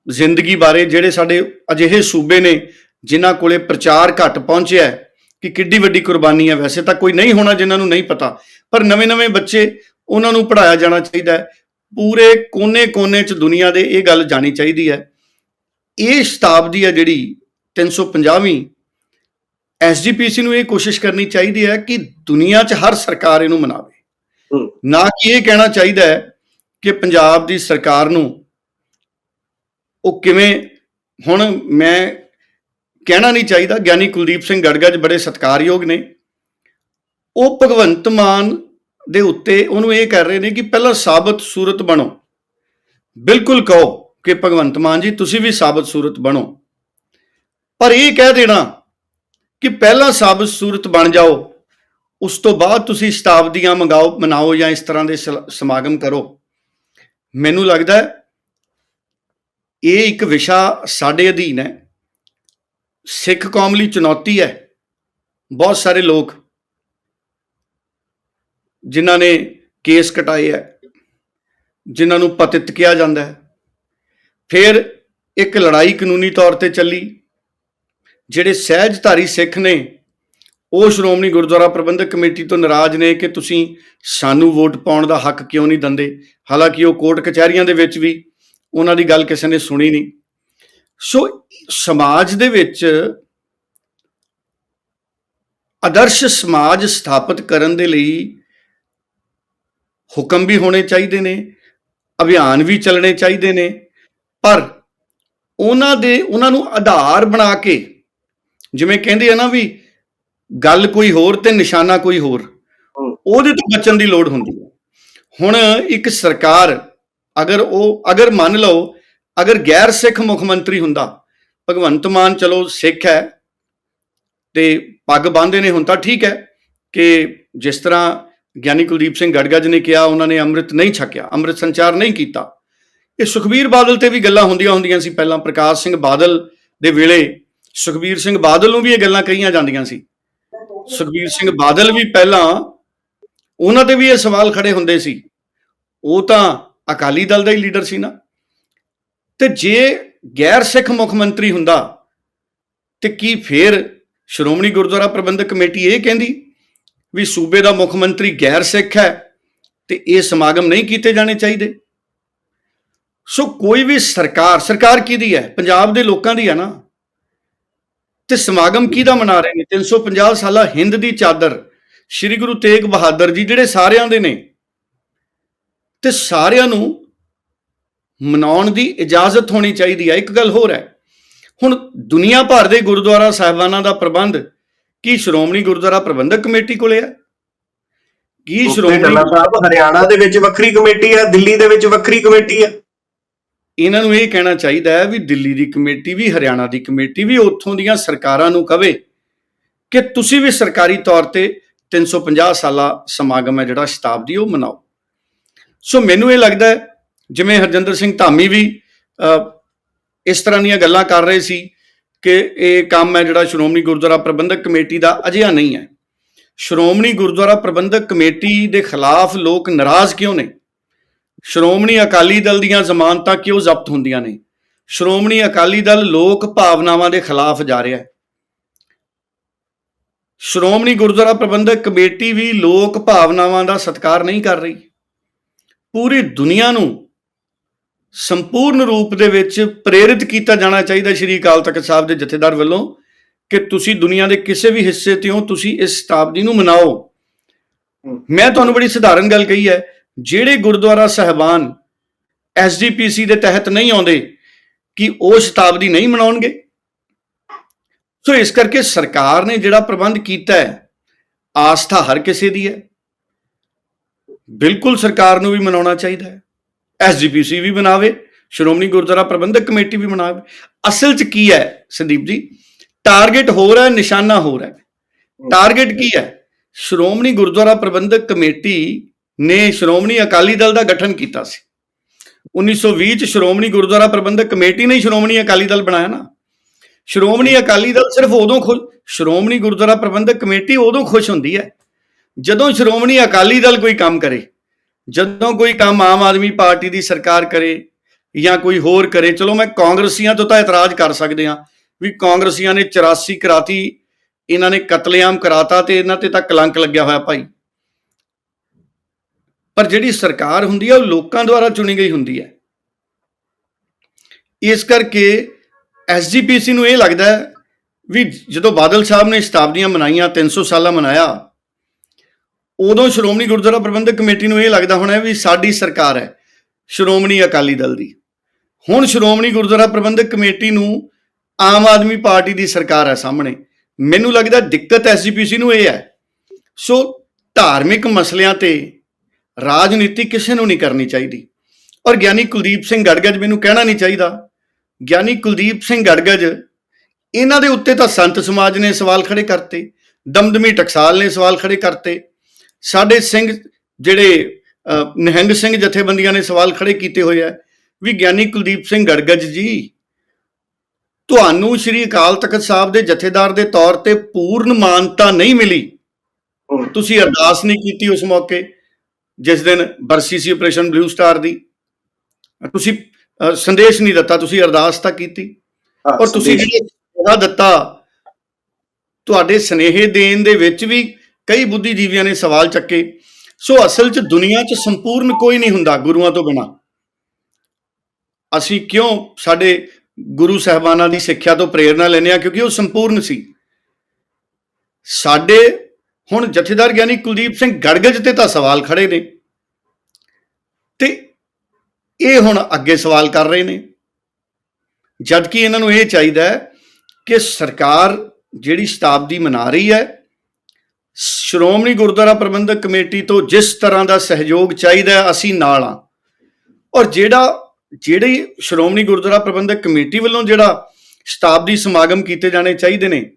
ਜ਼ਿੰਦਗੀ ਬਾਰੇ ਜਿਹੜੇ ਸਾਡੇ ਅਜਿਹੇ ਸੂਬੇ ਨੇ, ਜਿਨ੍ਹਾਂ ਕੋਲੇ ਪ੍ਰਚਾਰ ਘੱਟ ਪਹੁੰਚਿਆ ਹੈ ਕਿ ਕਿੱਡੀ ਵੱਡੀ ਕੁਰਬਾਨੀ ਹੈ, ਵੈਸੇ ਤਾਂ ਕੋਈ ਨਹੀਂ ਹੋਣਾ ਜਿਨ੍ਹਾਂ ਨੂੰ ਨਹੀਂ ਪਤਾ, ਪਰ ਨਵੇਂ-ਨਵੇਂ ਬੱਚੇ ਉਹਨਾਂ ਨੂੰ ਪੜਾਇਆ ਜਾਣਾ ਚਾਹੀਦਾ ਹੈ। ਪੂਰੇ ਕੋਨੇ-ਕੋਨੇ 'ਚ ਦੁਨੀਆ ਦੇ ਇਹ ਗੱਲ ਜਾਣੀ ਚਾਹੀਦੀ ਹੈ। ਇਹ ਸ਼ਤਾਬਦੀ ਹੈ ਜਿਹੜੀ 350ਵੀਂ ਐਸਜੀਪੀਸੀ ਨੂੰ ਇਹ ਕੋਸ਼ਿਸ਼ ਕਰਨੀ ਚਾਹੀਦੀ ਹੈ ਕਿ ਦੁਨੀਆ 'ਚ ਹਰ ਸਰਕਾਰ ਇਹਨੂੰ ਮਨਾਵੇ। ਨਾ ਕਿ ਇਹ ਕਹਿਣਾ ਚਾਹੀਦਾ ਹੈ ਕਿ ਪੰਜਾਬ ਦੀ ਸਰਕਾਰ ਨੂੰ ਉਹ ਕਿਵੇਂ ਹੁਣ ਮੈਂ ਕਹਿਣਾ ਨਹੀਂ ਚਾਹੀਦਾ ਗਿਆਨੀ ਕੁਲਦੀਪ ਸਿੰਘ ਗੜਗੜ ਬੜੇ ਸਤਿਕਾਰਯੋਗ ਨੇ। ਉਹ ਭਗਵੰਤ ਮਾਨ ਦੇ ਉੱਤੇ ਉਹਨੂੰ ਇਹ ਕਰ ਰਹੇ ਨੇ ਕਿ ਪਹਿਲਾਂ ਸਾਬਤ ਸੂਰਤ ਬਣੋ। ਬਿਲਕੁਲ ਕਹੋ ਕਿ ਭਗਵੰਤ ਮਾਨ ਜੀ ਤੁਸੀਂ ਵੀ ਸਾਬਤ ਸੂਰਤ ਬਣੋ। ਪਰ ਇਹ ਕਹਿ ਦੇਣਾ ਕਿ ਪਹਿਲਾਂ ਸਾਬਤ ਸੂਰਤ ਬਣ ਜਾਓ, ਉਸ ਤੋਂ ਬਾਅਦ ਤੁਸੀਂ ਸ਼ਤਾਬਦੀਆਂ ਮੰਗਾਓ, ਮਨਾਓ ਜਾਂ ਇਸ ਤਰ੍ਹਾਂ ਦੇ ਸਲ- ਸਮਾਗਮ ਕਰੋ। ਮੈਨੂੰ ਲੱਗਦਾ ਹੈ, ਇਹ ਇੱਕ ਵਿਸ਼ਾ ਸਾਡੇ ਅਧੀਨ ਹੈ। ਸਿੱਖ ਕੌਮ ਲਈ ਚੁਣੌਤੀ ਹੈ। ਬਹੁਤ ਸਾਰੇ ਲੋਕ ਜਿਨ੍ਹਾਂ ਨੇ ਕੇਸ ਕਟਾਏ ਹੈ, ਜਿਨ੍ਹਾਂ ਨੂੰ ਪਤਿਤ ਕਿਹਾ ਜਾਂਦਾ ਹੈ। ਫਿਰ ਇੱਕ ਲੜਾਈ ਕਾਨੂੰਨੀ ਤੌਰ ਤੇ ਚੱਲੀ। ਜਿਹੜੇ ਸਹਿਜਧਾਰੀ ਸਿੱਖ ਨੇ, ਉਹ ਸ਼੍ਰੋਮਣੀ ਗੁਰਦੁਆਰਾ ਪ੍ਰਬੰਧਕ ਕਮੇਟੀ ਤੋਂ ਨਾਰਾਜ਼ ਨੇ ਕਿ ਤੁਸੀਂ ਸਾਨੂੰ ਵੋਟ ਪਾਉਣ ਦਾ ਹੱਕ ਕਿਉਂ ਨਹੀਂ ਦਿੰਦੇ? ਹਾਲਾਂਕਿ ਉਹ ਕੋਰਟ ਕਚਹਿਰੀਆਂ ਦੇ ਵਿੱਚ ਵੀ ਉਹਨਾਂ ਦੀ ਗੱਲ ਕਿਸੇ ਨੇ ਸੁਣੀ ਨਹੀਂ। ਸੋ ਸਮਾਜ ਦੇ ਵਿੱਚ ਆਦਰਸ਼ ਸਮਾਜ ਸਥਾਪਿਤ ਕਰਨ ਦੇ ਲਈ ਹੁਕਮ ਵੀ ਹੋਣੇ ਚਾਹੀਦੇ ਨੇ, ਅਭਿਆਨ ਵੀ ਚੱਲਣੇ ਚਾਹੀਦੇ ਨੇ, ਪਰ ਉਹਨਾਂ ਦੇ, ਉਹਨਾਂ ਨੂੰ ਆਧਾਰ ਬਣਾ ਕੇ ਜਿਵੇਂ ਕਹਿੰਦੇ ਆ ਨਾ ਵੀ ਗੱਲ ਕੋਈ ਹੋਰ ਤੇ ਨਿਸ਼ਾਨਾ ਕੋਈ ਹੋਰ। ਉਹਦੇ ਤੋਂ ਬਚਣ ਦੀ ਲੋੜ ਹੁੰਦੀ ਹੈ ਹੁਣ ਇੱਕ ਸਰਕਾਰ ਅਗਰ ਉਹ ਅਗਰ ਮੰਨ ਲਓ ਅਗਰ ਗੈਰ ਸਿੱਖ ਮੁੱਖ ਮੰਤਰੀ ਹੁੰਦਾ ਭਗਵੰਤ ਮਾਨ ਚਲੋ ਸਿੱਖ ਹੈ ਤੇ ਪੱਗ ਬੰਨ੍ਹਦੇ ਨੇ ਹੁਣ ਤਾਂ ਠੀਕ ਹੈ ਕਿ ਜਿਸ ਤਰ੍ਹਾਂ ਗਿਆਨੀ ਕੁਲਦੀਪ ਸਿੰਘ ਗੜਗੜ ਨੇ ਕਿਹਾ ਉਹਨਾਂ ਨੇ ਅੰਮ੍ਰਿਤ ਨਹੀਂ ਛਕਿਆ ਅੰਮ੍ਰਿਤ ਸੰਚਾਰ ਨਹੀਂ ਕੀਤਾ ਇਹ ਸੁਖਬੀਰ ਬਾਦਲ ਤੇ ਵੀ ਗੱਲਾਂ ਹੁੰਦੀਆਂ ਹੁੰਦੀਆਂ ਸੀ ਪਹਿਲਾਂ ਪ੍ਰਕਾਸ਼ ਸਿੰਘ ਬਾਦਲ ਦੇ ਵੇਲੇ ਸੁਖਬੀਰ ਸਿੰਘ ਬਾਦਲ ਨੂੰ ਵੀ ਇਹ ਗੱਲਾਂ ਕਹੀਆਂ ਜਾਂਦੀਆਂ ਸੀ। ਸੁਖਬੀਰ ਸਿੰਘ ਬਾਦਲ ਵੀ ਪਹਿਲਾਂ ਉਹਨਾਂ ਤੇ ਵੀ ਇਹ ਸਵਾਲ ਖੜੇ ਹੁੰਦੇ ਸੀ। ਉਹ ਤਾਂ ਅਕਾਲੀ ਦਲ ਦਾ ਹੀ ਲੀਡਰ ਸੀ ਨਾ। ਤੇ ਜੇ ਗੈਰ ਸਿੱਖ ਮੁੱਖ ਮੰਤਰੀ ਹੁੰਦਾ, ਤੇ ਕੀ ਫੇਰ ਸ਼੍ਰੋਮਣੀ ਗੁਰਦੁਆਰਾ ਪ੍ਰਬੰਧਕ ਕਮੇਟੀ ਇਹ ਕਹਿੰਦੀ ਵੀ ਸੂਬੇ ਦਾ ਮੁੱਖ ਮੰਤਰੀ ਗੈਰ ਸਿੱਖ ਹੈ, ਤੇ ਇਹ ਸਮਾਗਮ ਨਹੀਂ ਕੀਤੇ ਜਾਣੇ ਚਾਹੀਦੇ। ਸੋ ਕੋਈ ਵੀ ਸਰਕਾਰ ਸਰਕਾਰ ਕਿਹਦੀ ਹੈ? ਪੰਜਾਬ ਦੇ ਲੋਕਾਂ ਦੀ ਹੈ ਨਾ। ਤੇ ਸਮਾਗਮ ਕਿਹਦਾ ਮਨਾ ਰਹੇ ਨੇ? 350 ਸਾਲਾ ਹਿੰਦ ਦੀ ਚਾਦਰ ਸ੍ਰੀ ਗੁਰੂ ਤੇਗ ਬਹਾਦਰ ਜੀ ਜਿਹੜੇ ਸਾਰਿਆਂ ਦੇ ਨੇ। ਤੇ ਸਾਰਿਆਂ ਨੂੰ ਮਨਾਉਣ ਦੀ ਇਜਾਜ਼ਤ ਹੋਣੀ ਚਾਹੀਦੀ ਹੈ ਇੱਕ ਗੱਲ ਹੋਰ ਹੈ ਹੁਣ ਦੁਨੀਆ ਭਰ ਦੇ ਗੁਰਦੁਆਰਾ ਸਾਹਿਬਾਨਾਂ ਦਾ ਪ੍ਰਬੰਧ ਕੀ ਸ਼੍ਰੋਮਣੀ ਗੁਰਦੁਆਰਾ ਪ੍ਰਬੰਧਕ ਕਮੇਟੀ ਕੋਲੇ ਹੈ ਕੀ ਸ਼੍ਰੋਮਣੀ ਹਰਿਆਣਾ ਦੇ ਵਿੱਚ ਵੱਖਰੀ ਕਮੇਟੀ ਹੈ ਦਿੱਲੀ ਦੇ ਵਿੱਚ ਵੱਖਰੀ ਕਮੇਟੀ ਹੈ ਇਹਨਾਂ ਨੂੰ ਇਹ ਕਹਿਣਾ ਚਾਹੀਦਾ ਹੈ ਵੀ ਦਿੱਲੀ ਦੀ ਕਮੇਟੀ ਵੀ, ਹਰਿਆਣਾ ਦੀ ਕਮੇਟੀ ਵੀ ਉੱਥੋਂ ਦੀਆਂ ਸਰਕਾਰਾਂ ਨੂੰ ਕਵੇ ਕਿ ਤੁਸੀਂ ਵੀ ਸਰਕਾਰੀ ਤੌਰ ਤੇ 350 ਸਾਲਾ ਸਮਾਗਮ ਹੈ ਜਿਹੜਾ ਸ਼ਤਾਬਦੀ ਉਹ ਮਨਾਓ। ਸੋ ਮੈਨੂੰ ਇਹ ਲੱਗਦਾ ਹੈ, ਜਿਵੇਂ ਹਰਜਿੰਦਰ ਸਿੰਘ ਧਾਮੀ ਵੀ ਇਸ ਤਰ੍ਹਾਂ ਦੀਆਂ ਗੱਲਾਂ ਕਰ ਰਹੇ ਸੀ ਕਿ ਇਹ ਕੰਮ ਹੈ ਜਿਹੜਾ ਸ਼੍ਰੋਮਣੀ ਗੁਰਦੁਆਰਾ ਪ੍ਰਬੰਧਕ ਕਮੇਟੀ ਦਾ ਅਜਿਹਾ ਨਹੀਂ ਹੈ। ਸ਼੍ਰੋਮਣੀ ਗੁਰਦੁਆਰਾ ਪ੍ਰਬੰਧਕ ਕਮੇਟੀ ਦੇ ਖਿਲਾਫ ਲੋਕ ਨਾਰਾਜ਼ ਕਿਉਂ ਨੇ? ਸ਼੍ਰੋਮਣੀ ਅਕਾਲੀ ਦਲ ਦੀਆਂ ਜ਼ਮਾਨਤਾਂ ਕਿਉਂ ਜ਼ਬਤ ਹੁੰਦੀਆਂ ਨੇ? ਸ਼੍ਰੋਮਣੀ ਅਕਾਲੀ ਦਲ ਲੋਕ ਭਾਵਨਾਵਾਂ ਦੇ ਖਿਲਾਫ ਜਾ ਰਿਹਾ ਹੈ। ਸ਼੍ਰੋਮਣੀ ਗੁਰਦੁਆਰਾ ਪ੍ਰਬੰਧਕ ਕਮੇਟੀ ਵੀ ਲੋਕ ਭਾਵਨਾਵਾਂ ਦਾ ਸਤਿਕਾਰ ਨਹੀਂ ਕਰ ਰਹੀ। ਪੂਰੀ ਦੁਨੀਆ ਨੂੰ ਸੰਪੂਰਨ ਰੂਪ ਦੇ ਵਿੱਚ ਪ੍ਰੇਰਿਤ ਕੀਤਾ ਜਾਣਾ ਚਾਹੀਦਾ ਸ਼੍ਰੀ ਅਕਾਲ ਤਖਤ ਸਾਹਿਬ ਦੇ ਜਥੇਦਾਰ ਵੱਲੋਂ ਕਿ ਤੁਸੀਂ ਦੁਨੀਆ ਦੇ ਕਿਸੇ ਵੀ ਹਿੱਸੇ ਤੋਂ ਹੋ ਤੁਸੀਂ ਇਸ ਸ਼ਤਾਬਦੀ ਨੂੰ ਮਨਾਓ। ਮੈਂ ਤੁਹਾਨੂੰ ਬੜੀ ਸਧਾਰਨ ਗੱਲ ਕਹੀ ਹੈ ਜਿਹੜੇ ਗੁਰਦੁਆਰਾ ਸਹਿਬਾਨ ਐਸਜੀਪੀਸੀ ਦੇ ਤਹਿਤ ਨਹੀਂ ਆਉਂਦੇ, ਕਿ ਉਹ ਸ਼ਤਾਬਦੀ ਨਹੀਂ ਮਨਾਉਣਗੇ? ਸੋ ਇਸ ਕਰਕੇ ਸਰਕਾਰ ਨੇ ਜਿਹੜਾ ਪ੍ਰਬੰਧ ਕੀਤਾ ਹੈ, ਆਸਥਾ ਹਰ ਕਿਸੇ ਦੀ ਹੈ। ਬਿਲਕੁਲ ਸਰਕਾਰ ਨੂੰ ਵੀ ਮਨਾਉਣਾ ਚਾਹੀਦਾ ਹੈ। ਐਸਜੀਪੀਸੀ ਵੀ ਬਣਾਵੇ ਸ਼੍ਰੋਮਣੀ ਗੁਰਦੁਆਰਾ ਪ੍ਰਬੰਧਕ ਕਮੇਟੀ ਵੀ ਬਣਾਵੇ ਅਸਲ 'ਚ ਕੀ ਹੈ ਸੰਦੀਪ ਜੀ? ਟਾਰਗੇਟ ਹੋਰ ਹੈ ਨਿਸ਼ਾਨਾ ਹੋਰ ਹੈ ਟਾਰਗੇਟ ਕੀ ਹੈ? ਸ਼੍ਰੋਮਣੀ ਗੁਰਦੁਆਰਾ ਪ੍ਰਬੰਧਕ ਕਮੇਟੀ ਨੇ ਸ਼੍ਰੋਮਣੀ ਅਕਾਲੀ ਦਲ ਦਾ ਗਠਨ ਕੀਤਾ ਸੀ। 1920 ਚ ਸ਼੍ਰੋਮਣੀ ਗੁਰਦੁਆਰਾ ਪ੍ਰਬੰਧਕ ਕਮੇਟੀ ਨੇ ਸ਼੍ਰੋਮਣੀ ਅਕਾਲੀ ਦਲ ਬਣਾਇਆ ਨਾ। ਸ਼੍ਰੋਮਣੀ ਅਕਾਲੀ ਦਲ ਸਿਰਫ ਉਦੋਂ ਖੁਸ਼, ਸ਼੍ਰੋਮਣੀ ਗੁਰਦੁਆਰਾ ਪ੍ਰਬੰਧਕ ਕਮੇਟੀ ਉਦੋਂ ਖੁਸ਼ ਹੁੰਦੀ ਹੈ ਜਦੋਂ ਸ਼੍ਰੋਮਣੀ ਅਕਾਲੀ ਦਲ ਕੋਈ ਕੰਮ ਕਰੇ, ਜਦੋਂ ਕੋਈ ਕੰਮ ਆਮ ਆਦਮੀ ਪਾਰਟੀ ਦੀ ਸਰਕਾਰ ਕਰੇ ਜਾਂ ਕੋਈ ਹੋਰ ਕਰੇ। ਚਲੋ ਮੈਂ ਕਾਂਗਰਸੀਆਂ ਤੋਂ ਤਾਂ ਇਤਰਾਜ਼ ਕਰ ਸਕਦੇ ਹਾਂ ਵੀ ਕਾਂਗਰਸੀਆਂ ਨੇ 84 ਕਰਾਤੀ, ਇਹਨਾਂ ਨੇ ਕਤਲੇਆਮ ਕਰਾਤਾ ਤੇ ਇਹਨਾਂ ਤੇ ਤਾਂ ਕਲੰਕ ਲੱਗਿਆ ਹੋਇਆ ਭਾਈ। ਪਰ ਜਿਹੜੀ ਸਰਕਾਰ ਹੁੰਦੀ ਹੈ ਉਹ ਲੋਕਾਂ ਦੁਆਰਾ ਚੁਣੀ ਗਈ ਹੁੰਦੀ ਹੈ ਇਸ ਕਰਕੇ ਐਸਜੀਪੀਸੀ ਨੂੰ ਇਹ ਲੱਗਦਾ ਹੈ ਵੀ ਜਦੋਂ ਬਾਦਲ ਸਾਹਿਬ ਨੇ ਸ਼ਤਾਬਦੀਆਂ ਮਨਾਈਆਂ 300 ਸਾਲਾ ਮਨਾਇਆ, ਉਦੋਂ ਸ਼੍ਰੋਮਣੀ ਗੁਰਦੁਆਰਾ ਪ੍ਰਬੰਧਕ ਕਮੇਟੀ ਨੂੰ ਇਹ ਲੱਗਦਾ ਹੋਣਾ ਵੀ ਸਾਡੀ ਸਰਕਾਰ ਹੈ, ਸ਼੍ਰੋਮਣੀ ਅਕਾਲੀ ਦਲ ਦੀ। ਹੁਣ ਸ਼੍ਰੋਮਣੀ ਗੁਰਦੁਆਰਾ ਪ੍ਰਬੰਧਕ ਕਮੇਟੀ ਨੂੰ ਆਮ ਆਦਮੀ ਪਾਰਟੀ ਦੀ ਸਰਕਾਰ ਹੈ ਸਾਹਮਣੇ। ਮੈਨੂੰ ਲੱਗਦਾ ਦਿੱਕਤ ਐਸਜੀਪੀਸੀ ਨੂੰ ਇਹ ਹੈ। ਸੋ ਧਾਰਮਿਕ ਮਸਲਿਆਂ ਤੇ ਰਾਜਨੀਤੀ ਕਿਸੇ ਨੂੰ ਨਹੀਂ ਕਰਨੀ ਚਾਹੀਦੀ। ਔਰ ਗਿਆਨੀ ਕੁਲਦੀਪ ਸਿੰਘ ਗੜਗੜ ਮੈਨੂੰ ਕਹਿਣਾ ਨਹੀਂ ਚਾਹੀਦਾ। ਗਿਆਨੀ ਕੁਲਦੀਪ ਸਿੰਘ ਗੜਗੜ ਇਹਨਾਂ ਦੇ ਉੱਤੇ ਤਾਂ ਸੰਤ ਸਮਾਜ ਨੇ ਸਵਾਲ ਖੜੇ ਕਰਤੇ ਦਮਦਮੀ ਟਕਸਾਲ ਨੇ ਸਵਾਲ ਖੜੇ ਕਰਤੇ। ਸਾਡੇ ਸਿੰਘ ਜਿਹੜੇ ਨਿਹੰਗ ਸਿੰਘ ਜਥੇਬੰਦੀਆਂ ਨੇ ਸਵਾਲ ਖੜੇ ਕੀਤੇ ਹੋਏ ਆ ਵੀ ਗਿਆਨੀ ਕੁਲਦੀਪ ਸਿੰਘ ਗੜਗੜ ਜੀ ਤੁਹਾਨੂੰ ਸ਼੍ਰੀ ਅਕਾਲ ਤਖਤ ਸਾਹਿਬ ਦੇ ਜਥੇਦਾਰ ਦੇ ਤੌਰ ਤੇ ਪੂਰਨ ਮਾਨਤਾ ਨਹੀਂ ਮਿਲੀ। ਤੁਸੀਂ ਅਰਦਾਸ ਨਹੀਂ ਕੀਤੀ ਉਸ ਮੌਕੇ। ਜਿਸ ਦਿਨ ਬਰਸੀ ਸੀ ਆਪਰੇਸ਼ਨ ਬਲੂ ਸਟਾਰ ਦੀ। ਤੁਸੀਂ ਸੰਦੇਸ਼ ਨਹੀਂ ਦਿੱਤਾ ਤੁਸੀਂ ਅਰਦਾਸ ਤਾਂ ਕੀਤੀ। ਔਰ ਤੁਸੀਂ ਜਿਹੜਾ ਦਿੱਤਾ ਤੁਹਾਡੇ ਸਨੇਹੇ ਦੇਣ ਦੇ ਵਿੱਚ ਵੀ ਕਈ ਬੁੱਧੀਜੀਵੀਆਂ ਨੇ ਸਵਾਲ ਚੱਕੇ। ਸੋ ਅਸਲ 'ਚ ਦੁਨੀਆ 'ਚ ਸੰਪੂਰਨ ਕੋਈ ਨਹੀਂ ਹੁੰਦਾ ਗੁਰੂਆਂ ਤੋਂ ਬਿਨਾ। ਅਸੀਂ ਕਿਉਂ ਸਾਡੇ ਗੁਰੂ ਸਾਹਿਬਾਨਾਂ ਦੀ ਸਿੱਖਿਆ ਤੋਂ ਪ੍ਰੇਰਣਾ ਲੈਂਦੇ ਆ ਕਿਉਂਕਿ ਉਹ ਸੰਪੂਰਨ ਸੀ। ਸਾਡੇ ਹੁਣ ਜਥੇਦਾਰ ਗਿਆਨੀ ਕੁਲਦੀਪ ਸਿੰਘ ਗੜਗਜ ਤੇ ਤਾਂ ਸਵਾਲ ਖੜੇ ਨੇ। ਤੇ ਇਹ ਹੁਣ ਅੱਗੇ ਸਵਾਲ ਕਰ ਰਹੇ ਨੇ। ਜਦ ਕਿ ਇਹਨਾਂ ਨੂੰ ਇਹ ਚਾਹੀਦਾ ਹੈ ਕਿ ਸਰਕਾਰ ਜਿਹੜੀ ਸ਼ਤਾਬਦੀ ਮਨਾ ਰਹੀ ਹੈ, ਸ਼੍ਰੋਮਣੀ ਗੁਰਦੁਆਰਾ ਪ੍ਰਬੰਧਕ ਕਮੇਟੀ ਤੋਂ ਜਿਸ ਤਰ੍ਹਾਂ ਦਾ ਸਹਿਯੋਗ ਚਾਹੀਦਾ ਅਸੀਂ ਨਾਲ ਆ ਔਰ ਜਿਹੜਾ, ਜਿਹੜੀ ਸ਼੍ਰੋਮਣੀ ਗੁਰਦੁਆਰਾ ਪ੍ਰਬੰਧਕ ਕਮੇਟੀ ਵੱਲੋਂ ਜਿਹੜਾ ਸ਼ਤਾਬਦੀ ਸਮਾਗਮ ਕੀਤੇ ਜਾਣੇ ਚਾਹੀਦੇ ਨੇ,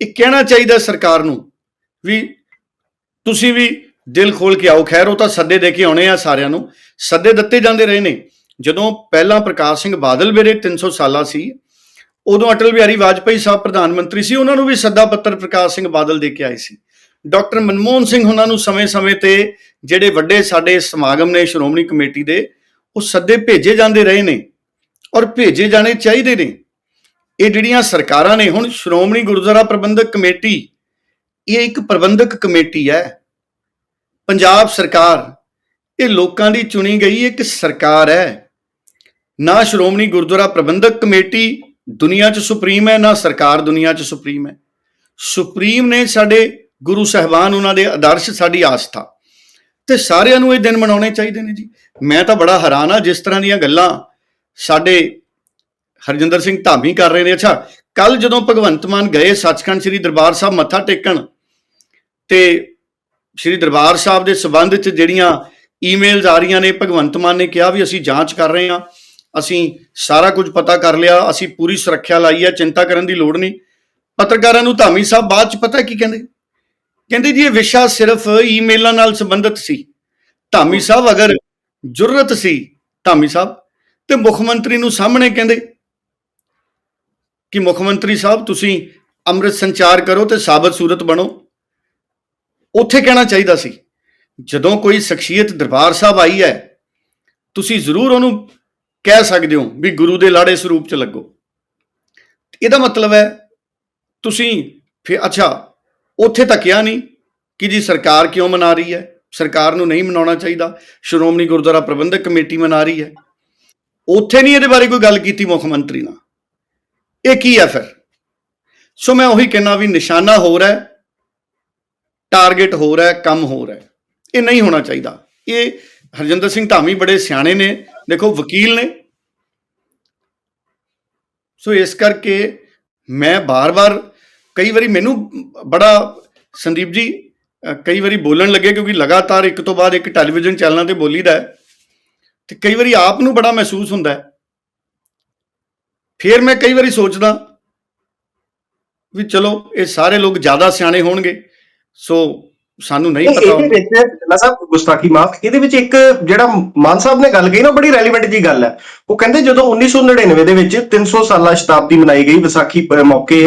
ਇਹ ਕਹਿਣਾ ਚਾਹੀਦਾ ਸਰਕਾਰ ਨੂੰ ਵੀ ਤੁਸੀਂ ਵੀ ਦਿਲ ਖੋਲ ਕੇ ਆਓ। ਖੈਰ, ਉਹ ਤਾਂ ਸੱਦੇ ਦੇ ਕੇ ਆਉਣੇ ਆ ਸਾਰਿਆਂ ਨੂੰ। ਸੱਦੇ ਦਿੱਤੇ ਜਾਂਦੇ ਰਹੇ ਨੇ। ਜਦੋਂ ਪਹਿਲਾਂ ਪ੍ਰਕਾਸ਼ ਸਿੰਘ ਬਾਦਲ ਵੇਲੇ 300 ਸਾਲਾ ਸੀ, ਉਦੋਂ ਅਟਲ ਬਿਹਾਰੀ ਵਾਜਪਾਈ ਸਾਹਿਬ ਪ੍ਰਧਾਨ ਮੰਤਰੀ ਸੀ, ਉਹਨਾਂ ਨੂੰ ਵੀ ਸੱਦਾ ਪੱਤਰ ਪ੍ਰਕਾਸ਼ ਸਿੰਘ ਬਾਦਲ ਦੇ ਕੇ ਆਏ ਸੀ। ਡਾਕਟਰ ਮਨਮੋਹਨ ਸਿੰਘ ਉਹਨਾਂ ਨੂੰ ਸਮੇਂ-ਸਮੇਂ ਤੇ ਜਿਹੜੇ ਵੱਡੇ ਸਾਡੇ ਸਮਾਗਮ ਨੇ, ਸ਼੍ਰੋਮਣੀ ਕਮੇਟੀ ਦੇ, ਉਹ ਸੱਦੇ ਭੇਜੇ ਜਾਂਦੇ ਰਹੇ ਨੇ ਔਰ ਭੇਜੇ ਜਾਣੇ ਚਾਹੀਦੇ ਨੇ। ਇਹ ਜਿਹੜੀਆਂ ਸਰਕਾਰਾਂ ਨੇ, ਹੁਣ ਸ਼੍ਰੋਮਣੀ ਗੁਰਦੁਆਰਾ ਪ੍ਰਬੰਧਕ ਕਮੇਟੀ ਇਹ ਇੱਕ ਪ੍ਰਬੰਧਕ ਕਮੇਟੀ ਹੈ। ਪੰਜਾਬ ਸਰਕਾਰ, ਇਹ ਲੋਕਾਂ ਦੀ ਚੁਣੀ ਗਈ ਇੱਕ ਸਰਕਾਰ ਹੈ। ਨਾ ਸ਼੍ਰੋਮਣੀ ਗੁਰਦੁਆਰਾ ਪ੍ਰਬੰਧਕ ਕਮੇਟੀ ਦੁਨੀਆ 'ਚ ਸੁਪਰੀਮ ਹੈ, ਨਾ ਸਰਕਾਰ ਦੁਨੀਆ 'ਚ ਸੁਪਰੀਮ ਹੈ। ਸੁਪਰੀਮ ਨੇ ਸਾਡੇ ਗੁਰੂ ਸਾਹਿਬਾਨ ਉਹਨਾਂ ਦੇ ਆਦਰਸ਼ ਸਾਡੀ ਆਸਥਾ। ਤੇ ਸਾਰਿਆਂ ਨੂੰ ਇਹ ਦਿਨ ਮਨਾਉਣੇ ਚਾਹੀਦੇ ਨੇ ਜੀ। ਮੈਂ ਤਾਂ ਬੜਾ ਹੈਰਾਨ ਆ ਜਿਸ ਤਰ੍ਹਾਂ ਦੀਆਂ ਗੱਲਾਂ ਸਾਡੇ ਹਰਜਿੰਦਰ ਸਿੰਘ ਧਾਮੀ ਕਰ ਰਹੇ ਨੇ। ਅੱਛਾ ਕੱਲ ਜਦੋਂ ਭਗਵੰਤ ਮਾਨ ਗਏ, ਸੱਚਖੰਡ ਸ੍ਰੀ ਦਰਬਾਰ ਸਾਹਿਬ ਮੱਥਾ ਟੇਕਣ ਤੇ ਸ੍ਰੀ ਦਰਬਾਰ ਸਾਹਿਬ ਦੇ ਸਬੰਧ 'ਚ ਜਿਹੜੀਆਂ ਈਮੇਲਸ ਆ ਰਹੀਆਂ ਨੇ, ਭਗਵੰਤ ਮਾਨ ਨੇ ਕਿਹਾ ਵੀ ਅਸੀਂ ਜਾਂਚ ਕਰ ਰਹੇ ਹਾਂ, ਅਸੀਂ ਸਾਰਾ ਕੁਝ ਪਤਾ ਕਰ ਲਿਆ, ਅਸੀਂ ਪੂਰੀ ਸੁਰੱਖਿਆ ਲਾਈ ਹੈ, ਚਿੰਤਾ ਕਰਨ ਦੀ ਲੋੜ ਨਹੀਂ। ਪੱਤਰਕਾਰਾਂ ਨੂੰ ਧਾਮੀ ਸਾਹਿਬ ਬਾਅਦ 'ਚ ਪਤਾ ਕੀ ਕਹਿੰਦੇ? ਕਹਿੰਦੇ ਜੀ ਇਹ ਵਿਸ਼ਾ ਸਿਰਫ ਈਮੇਲਾਂ ਨਾਲ ਸੰਬੰਧਿਤ ਸੀ। ਧਾਮੀ ਸਾਹਿਬ ਅਗਰ ਜ਼ਰੂਰਤ ਸੀ, ਧਾਮੀ ਸਾਹਿਬ, ਤੇ ਮੁੱਖ ਮੰਤਰੀ ਨੂੰ ਸਾਹਮਣੇ ਕਹਿੰਦੇ ਕਿ ਮੁੱਖ ਮੰਤਰੀ ਸਾਹਿਬ, ਤੁਸੀਂ ਅੰਮ੍ਰਿਤ ਸੰਚਾਰ ਕਰੋ ਤੇ ਸਾਬਤ ਸੂਰਤ ਬਣੋ। ਉੱਥੇ ਕਹਿਣਾ ਚਾਹੀਦਾ ਸੀ, ਜਦੋਂ ਕੋਈ ਸ਼ਖਸੀਅਤ ਦਰਬਾਰ ਸਾਹਿਬ ਆਈ ਹੈ, ਤੁਸੀਂ ਜ਼ਰੂਰ ਉਹਨੂੰ ਕਹਿ ਸਕਦੇ ਹੋ ਵੀ ਗੁਰੂ ਦੇ ਲਾੜੇ ਸਰੂਪ ਚ ਲੱਗੋ। ਇਹਦਾ ਮਤਲਬ ਹੈ, ਤੁਸੀਂ ਫਿਰ, ਅੱਛਾ, ਉੱਥੇ ਤਾਂ ਕਿਹਾ ਨਹੀਂ ਕਿ ਜੀ ਸਰਕਾਰ ਕਿਉਂ ਮਨਾ ਰਹੀ ਹੈ, ਸਰਕਾਰ ਨੂੰ ਨਹੀਂ ਮਨਾਉਣਾ ਚਾਹੀਦਾ, ਸ਼੍ਰੋਮਣੀ ਗੁਰਦੁਆਰਾ ਪ੍ਰਬੰਧਕ ਕਮੇਟੀ ਮਨਾ ਰਹੀ ਹੈ। ਉੱਥੇ ਨਹੀਂ ਇਹਦੇ ਬਾਰੇ ਕੋਈ ਗੱਲ ਕੀਤੀ ਮੁੱਖ ਮੰਤਰੀ ਨਾਲ। ਇਹ ਕੀ ਹੈ ਫਿਰ? ਸੋ ਮੈਂ ਉਹੀ ਕਹਿਣਾ ਵੀ ਨਿਸ਼ਾਨਾ ਹੋ ਰਿਹਾ ਹੈ ਟਾਰਗੇਟ ਹੋ ਰਿਹਾ ਹੈ ਕੰਮ ਹੋ ਰਿਹਾ ਹੈ। ਇਹ ਨਹੀਂ ਹੋਣਾ ਚਾਹੀਦਾ। ਇਹ ਹਰਜਿੰਦਰ ਸਿੰਘ ਧਾਮੀ ਬੜੇ ਸਿਆਣੇ ਨੇ, ਦੇਖੋ ਵਕੀਲ ਨੇ। ਸੋ ਇਸ ਕਰਕੇ ਮੈਂ ਬਾਰ-ਬਾਰ ਕਈ ਵਾਰੀ ਮੈਨੂੰ ਬੜਾ ਸੰਦੀਪ ਜੀ ਕਈ ਵਾਰੀ ਬੋਲਣ ਲੱਗੇ ਕਿਉਂਕਿ ਲਗਾਤਾਰ ਇੱਕ ਤੋਂ ਬਾਅਦ ਇੱਕ ਟੈਲੀਵਿਜ਼ਨ ਚੈਨਲਾਂ ਤੇ ਬੋਲੀਦਾ ਹੈ। ਤੇ ਕਈ ਵਾਰੀ ਆਪ ਨੂੰ ਬੜਾ ਮਹਿਸੂਸ ਹੁੰਦਾ ਹੈ। ਫਿਰ ਮੈਂ ਕਈ ਵਾਰੀ ਸੋਚਦਾ ਵੀ ਚਲੋ, ਇਹ ਸਾਰੇ ਲੋਕ ਜ਼ਿਆਦਾ ਸਿਆਣੇ ਹੋਣਗੇ। ਸੋ ਸਾਨੂੰ ਨਹੀਂ ਪਤਾ ਇਹਦੇ ਵਿੱਚ ਢਿੱਲੋਂ ਸਾਹਿਬ ਗੁਸਤਾਖੀ ਮਾਫ ਇਹਦੇ ਵਿੱਚ ਇੱਕ ਜਿਹੜਾ ਮਾਨ ਸਾਹਿਬ ਨੇ ਗੱਲ ਕਹੀ ਨਾ ਬੜੀ ਰੈਲੀਵੈਂਟ ਜੀ ਗੱਲ ਹੈ। ਉਹ ਕਹਿੰਦੇ ਜਦੋਂ 1999 ਦੇ ਵਿੱਚ 300 ਸਾਲਾ ਸ਼ਤਾਬਦੀ ਮਨਾਈ ਗਈ ਵਿਸਾਖੀ ਮੌਕੇ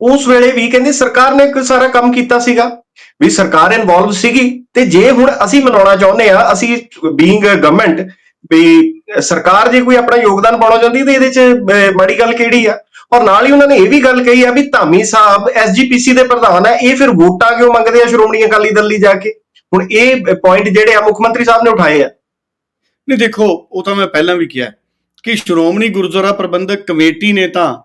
ਉਸ ਵੇਲੇ ਵੀ ਕਹਿੰਦੇ ਸਰਕਾਰ ਨੇ ਸਾਰਾ ਕੰਮ ਕੀਤਾ ਸੀਗਾ। ਵੀ ਸਰਕਾਰ ਇਨਵੋਲਵ ਸੀਗੀ ਤੇ ਜੇ ਹੁਣ ਅਸੀਂ ਮਨਾਉਣਾ ਚਾਹੁੰਦੇ ਆ ਅਸੀਂ ਬੀਇੰਗ ਗਵਰਨਮੈਂਟ ਵੀ ਸਰਕਾਰ ਜੇ ਕੋਈ ਆਪਣਾ ਯੋਗਦਾਨ ਪਾਉਣਾ ਚਾਹੁੰਦੀ ਤੇ ਇਹਦੇ 'ਚ ਮਾੜੀ ਗੱਲ ਕਿਹੜੀ ਆ? ਔਰ ਨਾਲ ਹੀ ਉਹਨਾਂ ਨੇ ਇਹ ਵੀ ਗੱਲ ਕਹੀ ਆ ਵੀ ਧਾਮੀ ਸਾਹਿਬ ਐਸਜੀਪੀਸੀ ਦੇ ਪ੍ਰਧਾਨ ਹੈ ਇਹ ਫਿਰ ਵੋਟਾਂ ਕਿਉਂ ਮੰਗਦੇ ਆ ਸ਼੍ਰੋਮਣੀ ਅਕਾਲੀ ਦਲ ਲਈ ਜਾ ਕੇ? ਹੁਣ ਇਹ ਪੁਆਇੰਟ ਜਿਹੜੇ ਆ ਮੁੱਖ ਮੰਤਰੀ ਸਾਹਿਬ ਨੇ ਉਠਾਏ ਆ। ਨਹੀਂ, ਦੇਖੋ, ਉਹ ਤਾਂ ਮੈਂ ਪਹਿਲਾਂ ਵੀ ਕਿਹਾ ਕਿ ਸ਼੍ਰੋਮਣੀ ਗੁਰਦੁਆਰਾ ਪ੍ਰਬੰਧਕ ਕਮੇਟੀ ਨੇ ਤਾਂ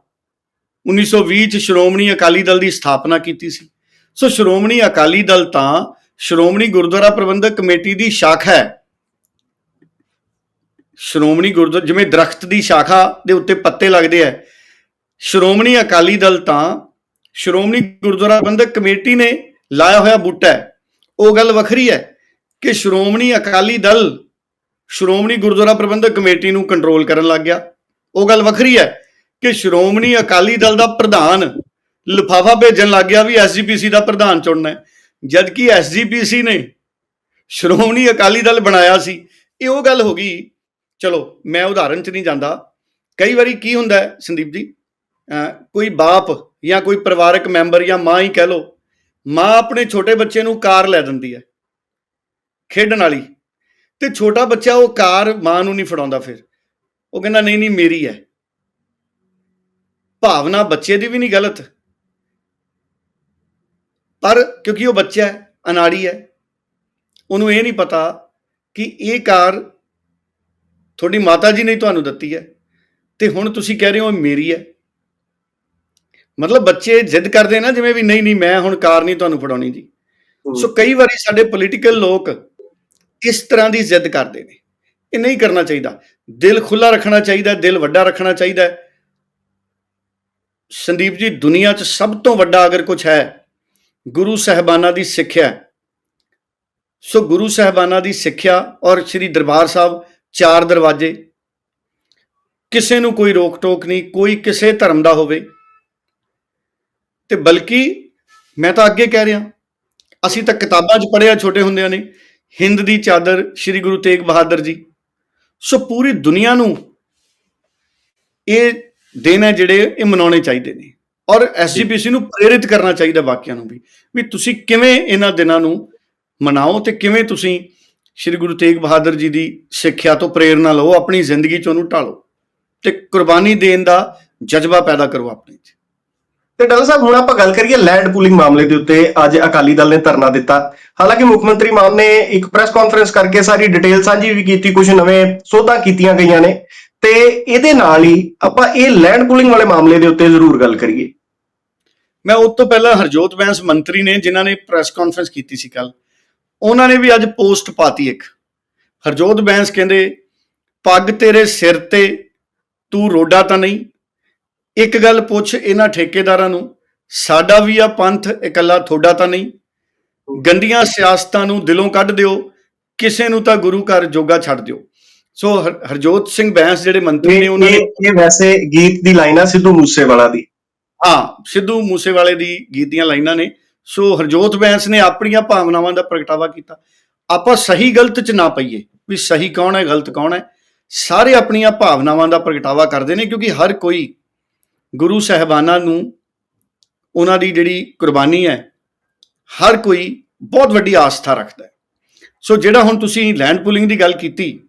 1920 ਚ ਸ਼੍ਰੋਮਣੀ ਅਕਾਲੀ ਦਲ ਦੀ ਸਥਾਪਨਾ ਕੀਤੀ ਸੀ। ਸੋ ਸ਼੍ਰੋਮਣੀ ਅਕਾਲੀ ਦਲ ਤਾਂ ਸ਼੍ਰੋਮਣੀ ਗੁਰਦੁਆਰਾ ਪ੍ਰਬੰਧਕ ਕਮੇਟੀ ਦੀ ਸ਼ਾਖਾ ਹੈ। ਸ਼੍ਰੋਮਣੀ ਗੁਰਦੁਆਰਾ ਜਿਵੇਂ ਦਰਖਤ ਦੀ ਸ਼ਾਖਾ ਦੇ ਉੱਤੇ ਪੱਤੇ ਲੱਗਦੇ ਆ ਸ਼੍ਰੋਮਣੀ ਅਕਾਲੀ ਦਲ ਤਾਂ ਸ਼੍ਰੋਮਣੀ ਗੁਰਦੁਆਰਾ ਪ੍ਰਬੰਧਕ ਕਮੇਟੀ ਨੇ ਲਾਇਆ ਹੋਇਆ ਬੂਟਾ ਹੈ। ਉਹ ਗੱਲ ਵੱਖਰੀ ਹੈ ਕਿ ਸ਼੍ਰੋਮਣੀ ਅਕਾਲੀ ਦਲ ਸ਼੍ਰੋਮਣੀ ਗੁਰਦੁਆਰਾ ਪ੍ਰਬੰਧਕ ਕਮੇਟੀ ਨੂੰ ਕੰਟਰੋਲ ਕਰਨ ਲੱਗ ਗਿਆ। ਉਹ ਗੱਲ ਵੱਖਰੀ ਹੈ ਕਿ ਸ਼੍ਰੋਮਣੀ ਅਕਾਲੀ ਦਲ ਦਾ ਪ੍ਰਧਾਨ ਲਿਫਾਫਾ ਭੇਜਣ ਲੱਗ ਗਿਆ ਵੀ ਐਸਜੀਪੀਸੀ ਦਾ ਪ੍ਰਧਾਨ ਚੁਣਨਾ ਹੈ। ਜਦ ਕਿ ਐਸਜੀਪੀਸੀ ਨੇ ਸ਼੍ਰੋਮਣੀ ਅਕਾਲੀ ਦਲ ਬਣਾਇਆ ਸੀ। ਇਹ ਉਹ ਗੱਲ ਹੋ ਗਈ। ਚਲੋ, ਮੈਂ ਉਦਾਹਰਨ 'ਚ ਨਹੀਂ ਜਾਂਦਾ। ਕਈ ਵਾਰੀ ਕੀ ਹੁੰਦਾ ਸੰਦੀਪ ਜੀ? ਕੋਈ ਬਾਪ ਜਾਂ ਕੋਈ ਪਰਿਵਾਰਕ ਮੈਂਬਰ ਜਾਂ ਮਾਂ ਹੀ ਕਹਿ ਲਓ, ਮਾਂ ਆਪਣੇ ਛੋਟੇ ਬੱਚੇ ਨੂੰ ਕਾਰ ਲੈ ਦਿੰਦੀ ਹੈ, ਖੇਡਣ ਵਾਲੀ। ਤੇ ਛੋਟਾ ਬੱਚਾ ਉਹ ਕਾਰ ਮਾਂ ਨੂੰ ਨਹੀਂ ਫੜਾਉਂਦਾ ਫਿਰ। ਉਹ ਕਹਿੰਦਾ, ਨਹੀਂ ਨਹੀਂ, ਮੇਰੀ ਹੈ। ਭਾਵਨਾ ਬੱਚੇ ਦੀ ਵੀ ਨਹੀਂ ਗਲਤ। ਪਰ ਕਿਉਂਕਿ ਉਹ ਬੱਚਾ ਹੈ, ਅਨਾੜੀ ਹੈ, ਉਹਨੂੰ ਇਹ ਨਹੀਂ ਪਤਾ ਕਿ ਇਹ ਕਾਰ ਤੁਹਾਡੀ ਮਾਤਾ ਜੀ ਨੇ ਤੁਹਾਨੂੰ ਦਿੱਤੀ ਹੈ। ਤੇ ਹੁਣ ਤੁਸੀਂ ਕਹਿ ਰਹੇ ਹੋ, ਮੇਰੀ ਹੈ। ਮਤਲਬ ਬੱਚੇ ਜਿੱਦ ਕਰਦੇ ਨਾ ਜਿਵੇਂ ਵੀ ਨਹੀਂ ਨਹੀਂ ਮੈਂ ਹੁਣ ਕਾਰ ਨਹੀਂ ਤੁਹਾਨੂੰ ਫੜਾਉਣੀ ਜੀ। ਸੋ ਕਈ ਵਾਰੀ ਸਾਡੇ ਪੋਲੀਟੀਕਲ ਲੋਕ ਇਸ ਤਰ੍ਹਾਂ ਦੀ ਜ਼ਿੱਦ ਕਰਦੇ ਨੇ? ਇਹ ਨਹੀਂ ਕਰਨਾ ਚਾਹੀਦਾ। ਦਿਲ ਖੁੱਲਾ ਰੱਖਣਾ ਚਾਹੀਦਾ ਦਿਲ ਵੱਡਾ ਰੱਖਣਾ ਚਾਹੀਦਾ। ਸੰਦੀਪ ਜੀ ਦੁਨੀਆ 'ਚ ਸਭ ਤੋਂ ਵੱਡਾ ਅਗਰ ਕੁਝ ਹੈ ਗੁਰੂ ਸਹਿਬਾਨਾਂ ਦੀ ਸਿੱਖਿਆ। ਸੋ ਗੁਰੂ ਸਹਿਬਾਨਾਂ ਦੀ ਸਿੱਖਿਆ ਔਰ ਸ੍ਰੀ ਦਰਬਾਰ ਸਾਹਿਬ ਚਾਰ ਦਰਵਾਜ਼ੇ। ਕਿਸੇ ਨੂੰ ਕੋਈ ਰੋਕ ਟੋਕ ਨਹੀਂ ਕੋਈ ਕਿਸੇ ਧਰਮ ਦਾ ਹੋਵੇ। ਤੇ ਬਲਕਿ ਮੈਂ ਤਾਂ ਅੱਗੇ ਕਹਿ ਰਿਹਾ, ਅਸੀਂ ਤਾਂ ਕਿਤਾਬਾਂ 'ਚ ਪੜ੍ਹਿਆ ਛੋਟੇ ਹੁੰਦਿਆਂ ਨੇ, ਹਿੰਦ ਦੀ ਚਾਦਰ ਸ੍ਰੀ ਗੁਰੂ ਤੇਗ ਬਹਾਦਰ ਜੀ। ਸੋ ਪੂਰੀ ਦੁਨੀਆ ਨੂੰ ਇਹ ਦਿਨ ਹੈ ਜਿਹੜੇ ਇਹ ਮਨਾਉਣੇ ਚਾਹੀਦੇ ਨੇ। ਔਰ ਐਸਜੀਪੀਸੀ ਨੂੰ ਪ੍ਰੇਰਿਤ ਕਰਨਾ ਚਾਹੀਦਾ ਬਾਕੀਆਂ ਨੂੰ ਵੀ ਵੀ ਤੁਸੀਂ ਕਿਵੇਂ ਇਹਨਾਂ ਦਿਨਾਂ ਨੂੰ ਮਨਾਓ ਤੇ ਕਿਵੇਂ ਤੁਸੀਂ ਸ੍ਰੀ ਗੁਰੂ ਤੇਗ ਬਹਾਦਰ ਜੀ ਦੀ ਸਿੱਖਿਆ ਤੋਂ ਪ੍ਰੇਰਣਾ ਲਓ, ਆਪਣੀ ਜ਼ਿੰਦਗੀ 'ਚ ਉਹਨੂੰ ਢਾਲੋ ਤੇ ਕੁਰਬਾਨੀ ਦੇਣ ਦਾ ਜਜ਼ਬਾ ਪੈਦਾ ਕਰੋ ਆਪਣੇ 'ਚ। ਤੇ ਡਾਲਾ ਸਾਹਿਬ, ਹੁਣ ਆਪਾਂ ਗੱਲ ਕਰੀਏ ਲੈਂਡ ਪੂਲਿੰਗ ਮਾਮਲੇ ਦੇ ਉੱਤੇ। ਅੱਜ ਅਕਾਲੀ ਦਲ ਨੇ ਧਰਨਾ ਦਿੱਤਾ। ਹਾਲਾਂਕਿ ਮੁੱਖ ਮੰਤਰੀ ਮਾਨ ਨੇ ਇੱਕ ਪ੍ਰੈਸ ਕਾਨਫਰੰਸ ਕਰਕੇ ਸਾਰੀ ਡਿਟੇਲ ਸਾਂਝੀ ਵੀ ਕੀਤੀ, ਕੁਝ ਨਵੇਂ ਸੋਧਾਂ ਕੀਤੀਆਂ ਗਈਆਂ ਨੇ। ਤੇ ਇਹਦੇ ਨਾਲ ਹੀ ਆਪਾਂ ਇਹ ਲੈਂਡ ਪੂਲਿੰਗ ਵਾਲੇ ਮਾਮਲੇ ਦੇ ਉੱਤੇ ਜ਼ਰੂਰ ਗੱਲ ਕਰੀਏ। ਮੈਂ ਉਸ ਤੋਂ ਪਹਿਲਾਂ ਹਰਜੋਤ ਬੈਂਸ ਮੰਤਰੀ ਨੇ, ਜਿਨ੍ਹਾਂ ਨੇ ਪ੍ਰੈਸ ਕਾਨਫਰੰਸ ਕੀਤੀ ਸੀ ਕੱਲ ਉਹਨਾਂ ਨੇ ਵੀ ਅੱਜ ਪੋਸਟ ਪਾਤੀ ਇੱਕ। ਹਰਜੋਤ ਬੈਂਸ ਕਹਿੰਦੇ, ਪੱਗ ਤੇਰੇ ਸਿਰ ਤੇ, ਤੂੰ ਰੋਡਾ ਤਾਂ ਨਹੀਂ? ਇੱਕ ਗੱਲ ਪੁੱਛ ਇਹਨਾਂ ਠੇਕੇਦਾਰਾਂ ਨੂੰ ਸਾਡਾ ਵੀ ਆ ਪੰਥ ਇਕੱਲਾ ਥੋੜਾ ਤਾਂ ਨਹੀਂ। ਗੰਦੀਆਂ ਸਿਆਸਤਾਂ ਨੂੰ ਦਿਲੋਂ ਕੱਢ ਦਿਓ ਕਿਸੇ ਨੂੰ ਤਾਂ ਗੁਰੂ ਘਰ ਜੋਗਾ ਛੱਡ ਦਿਓ। ਸੋ ਹਰ- ਹਰਜੋਤ ਸਿੰਘ ਬੈਂਸ ਜਿਹੜੇ ਮੰਤਰੀ ਨੇ ਉਹਨਾਂ ਨੇ ਇਹ ਵੈਸੇ ਗੀਤ ਦੀ ਲਾਈਨ ਸਿੱਧੂ ਮੂਸੇਵਾਲਾ ਦੀ। ਹਾਂ ਸਿੱਧੂ ਮੂਸੇਵਾਲੇ ਦੀ ਗੀਤ ਦੀਆਂ ਲਾਈਨਾਂ ਨੇ। ਸੋ ਹਰਜੋਤ ਬੈਂਸ ਨੇ ਆਪਣੀਆਂ ਭਾਵਨਾਵਾਂ ਦਾ ਪ੍ਰਗਟਾਵਾ ਕੀਤਾ। ਆਪਾਂ ਸਹੀ ਗਲਤ ਚ ਨਾ ਪਈਏ ਵੀ ਸਹੀ ਕੌਣ ਹੈ ਗਲਤ ਕੌਣ ਹੈ। ਸਾਰੇ ਆਪਣੀਆਂ ਭਾਵਨਾਵਾਂ ਦਾ ਪ੍ਰਗਟਾਵਾ ਕਰਦੇ ਨੇ ਕਿਉਂਕਿ ਹਰ ਕੋਈ ਗੁਰੂ ਸਹਿਬਾਨਾਂ ਨੂੰ ਉਹਨਾਂ ਦੀ ਜਿਹੜੀ ਕੁਰਬਾਨੀ ਹੈ, ਹਰ ਕੋਈ ਬਹੁਤ ਵੱਡੀ ਆਸਥਾ ਰੱਖਦਾ ਹੈ। ਸੋ ਜਿਹੜਾ ਹੁਣ ਤੁਸੀਂ ਲੈਂਡ ਪੁਲਿੰਗ ਦੀ ਗੱਲ ਕੀਤੀ,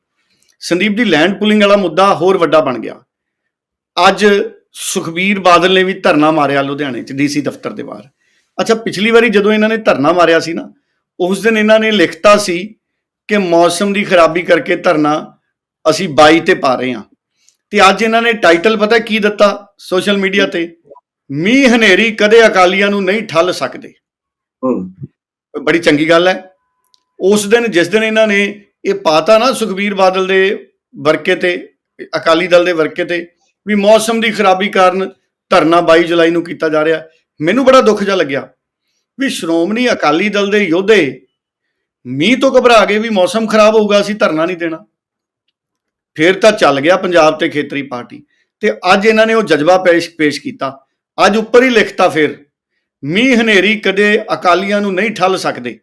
ਸੰਦੀਪ ਦੀ ਲੈਂਡ ਪੁਲਿੰਗ ਵਾਲਾ ਮੁੱਦਾ ਹੋਰ ਵੱਡਾ ਬਣ ਗਿਆ। ਅੱਜ ਸੁਖਬੀਰ ਬਾਦਲ ਨੇ ਵੀ ਧਰਨਾ ਮਾਰਿਆ ਲੁਧਿਆਣੇ ਚ ਡੀਸੀ ਦਫ਼ਤਰ ਦੇ ਬਾਹਰ। ਅੱਛਾ, ਪਿਛਲੀ ਵਾਰੀ ਜਦੋਂ ਇਹਨਾਂ ਨੇ ਧਰਨਾ ਮਾਰਿਆ ਸੀ ਨਾ, ਉਸ ਦਿਨ ਇਹਨਾਂ ਨੇ ਲਿਖਤਾ ਸੀ ਕਿ ਮੌਸਮ ਦੀ ਖਰਾਬੀ ਕਰਕੇ ਧਰਨਾ ਅਸੀਂ 22 ਤੇ ਪਾ ਰਹੇ ਹਾਂ। ਤੇ ਅੱਜ ਇਹਨਾਂ ਨੇ ਟਾਈਟਲ ਪਤਾ ਕੀ ਦਿੱਤਾ ਸੋਸ਼ਲ ਮੀਡੀਆ ਤੇ? ਮੀਂਹ ਹਨੇਰੀ ਕਦੇ ਅਕਾਲੀਆਂ ਨੂੰ ਨਹੀਂ ਠੱਲ ਸਕਦੇ। ਹੂੰ। ਬੜੀ ਚੰਗੀ ਗੱਲ ਹੈ। ਉਸ ਦਿਨ ਜਿਸ ਦਿਨ ਇਹਨਾਂ ਨੇ ਇਹ ਪਾਤਾ ਨਾ ਸੁਖਬੀਰ ਬਾਦਲ ਦੇ ਵਰਕੇ ਤੇ ਅਕਾਲੀ ਦਲ ਦੇ ਵਰਕੇ ਤੇ ਵੀ ਮੌਸਮ ਦੀ ਖਰਾਬੀ ਕਾਰਨ ਧਰਨਾ 22 ਜੁਲਾਈ ਨੂੰ ਕੀਤਾ ਜਾ ਰਿਹਾ। ਮੈਨੂੰ ਬੜਾ ਦੁੱਖ ਜਿਹਾ ਲੱਗਿਆ ਵੀ ਸ਼੍ਰੋਮਣੀ ਅਕਾਲੀ ਦਲ ਦੇ ਯੋਧੇ ਮੀਂਹ ਤੋਂ ਘਬਰਾ ਗਏ ਵੀ ਮੌਸਮ ਖਰਾਬ ਹੋਊਗਾ ਅਸੀਂ ਧਰਨਾ ਨਹੀਂ ਦੇਣਾ। ਫਿਰ ਤਾਂ ਚੱਲ ਗਿਆ ਪੰਜਾਬ ਤੇ ਖੇਤਰੀ ਪਾਰਟੀ। ਤੇ ਅੱਜ ਇਹਨਾਂ ਨੇ ਉਹ ਜਜ਼ਬਾ ਪੇਸ਼ ਪੇਸ਼ ਕੀਤਾ। ਅੱਜ ਉੱਪਰ ਹੀ ਲਿਖਤਾ ਫਿਰ, ਮੀਂਹ ਹਨੇਰੀ ਕਦੇ ਅਕਾਲੀਆਂ ਨੂੰ ਨਹੀਂ ਠੱਲ ਸਕਦੇ।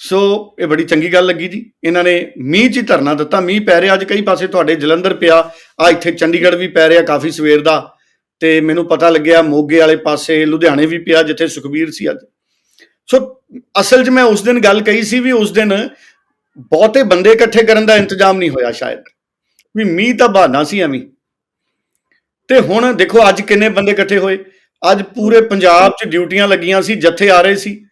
ਸੋ ਇਹ ਬੜੀ ਚੰਗੀ ਗੱਲ ਲੱਗੀ ਜੀ। ਇਹਨਾਂ ਨੇ ਮੀਂਹ 'ਚ ਹੀ ਧਰਨਾ ਦਿੱਤਾ। ਮੀਂਹ ਪੈ ਰਿਹਾ ਅੱਜ ਕਈ ਪਾਸੇ ਤੁਹਾਡੇ ਜਲੰਧਰ ਪਿਆ, ਆ ਇੱਥੇ ਚੰਡੀਗੜ੍ਹ ਵੀ ਪੈ ਰਿਹਾ ਕਾਫੀ ਸਵੇਰ ਦਾ। ਤੇ ਮੈਨੂੰ ਪਤਾ ਲੱਗਿਆ ਮੋਗੇ ਵਾਲੇ ਪਾਸੇ ਲੁਧਿਆਣੇ ਵੀ ਪਿਆ, ਜਿੱਥੇ ਸੁਖਬੀਰ ਸੀ ਅੱਜ। ਸੋ ਅਸਲ 'ਚ ਮੈਂ ਉਸ ਦਿਨ ਗੱਲ ਕਹੀ ਸੀ ਵੀ ਉਸ ਦਿਨ ਬਹੁਤੇ ਬੰਦੇ ਇਕੱਠੇ ਕਰਨ ਦਾ ਇੰਤਜ਼ਾਮ ਨਹੀਂ ਹੋਇਆ ਸ਼ਾਇਦ। ਵੀ ਮੀਂਹ ਤਾਂ ਬਹਾਨਾ ਸੀ ਐਵੇਂ। ਤੇ ਹੁਣ ਦੇਖੋ ਅੱਜ ਕਿੰਨੇ ਬੰਦੇ ਇਕੱਠੇ ਹੋਏ। ਅੱਜ ਪੂਰੇ ਪੰਜਾਬ 'ਚ ਡਿਊਟੀਆਂ ਲੱਗੀਆਂ ਸੀ, ਜੱਥੇ ਆ ਰਹੇ ਸੀ।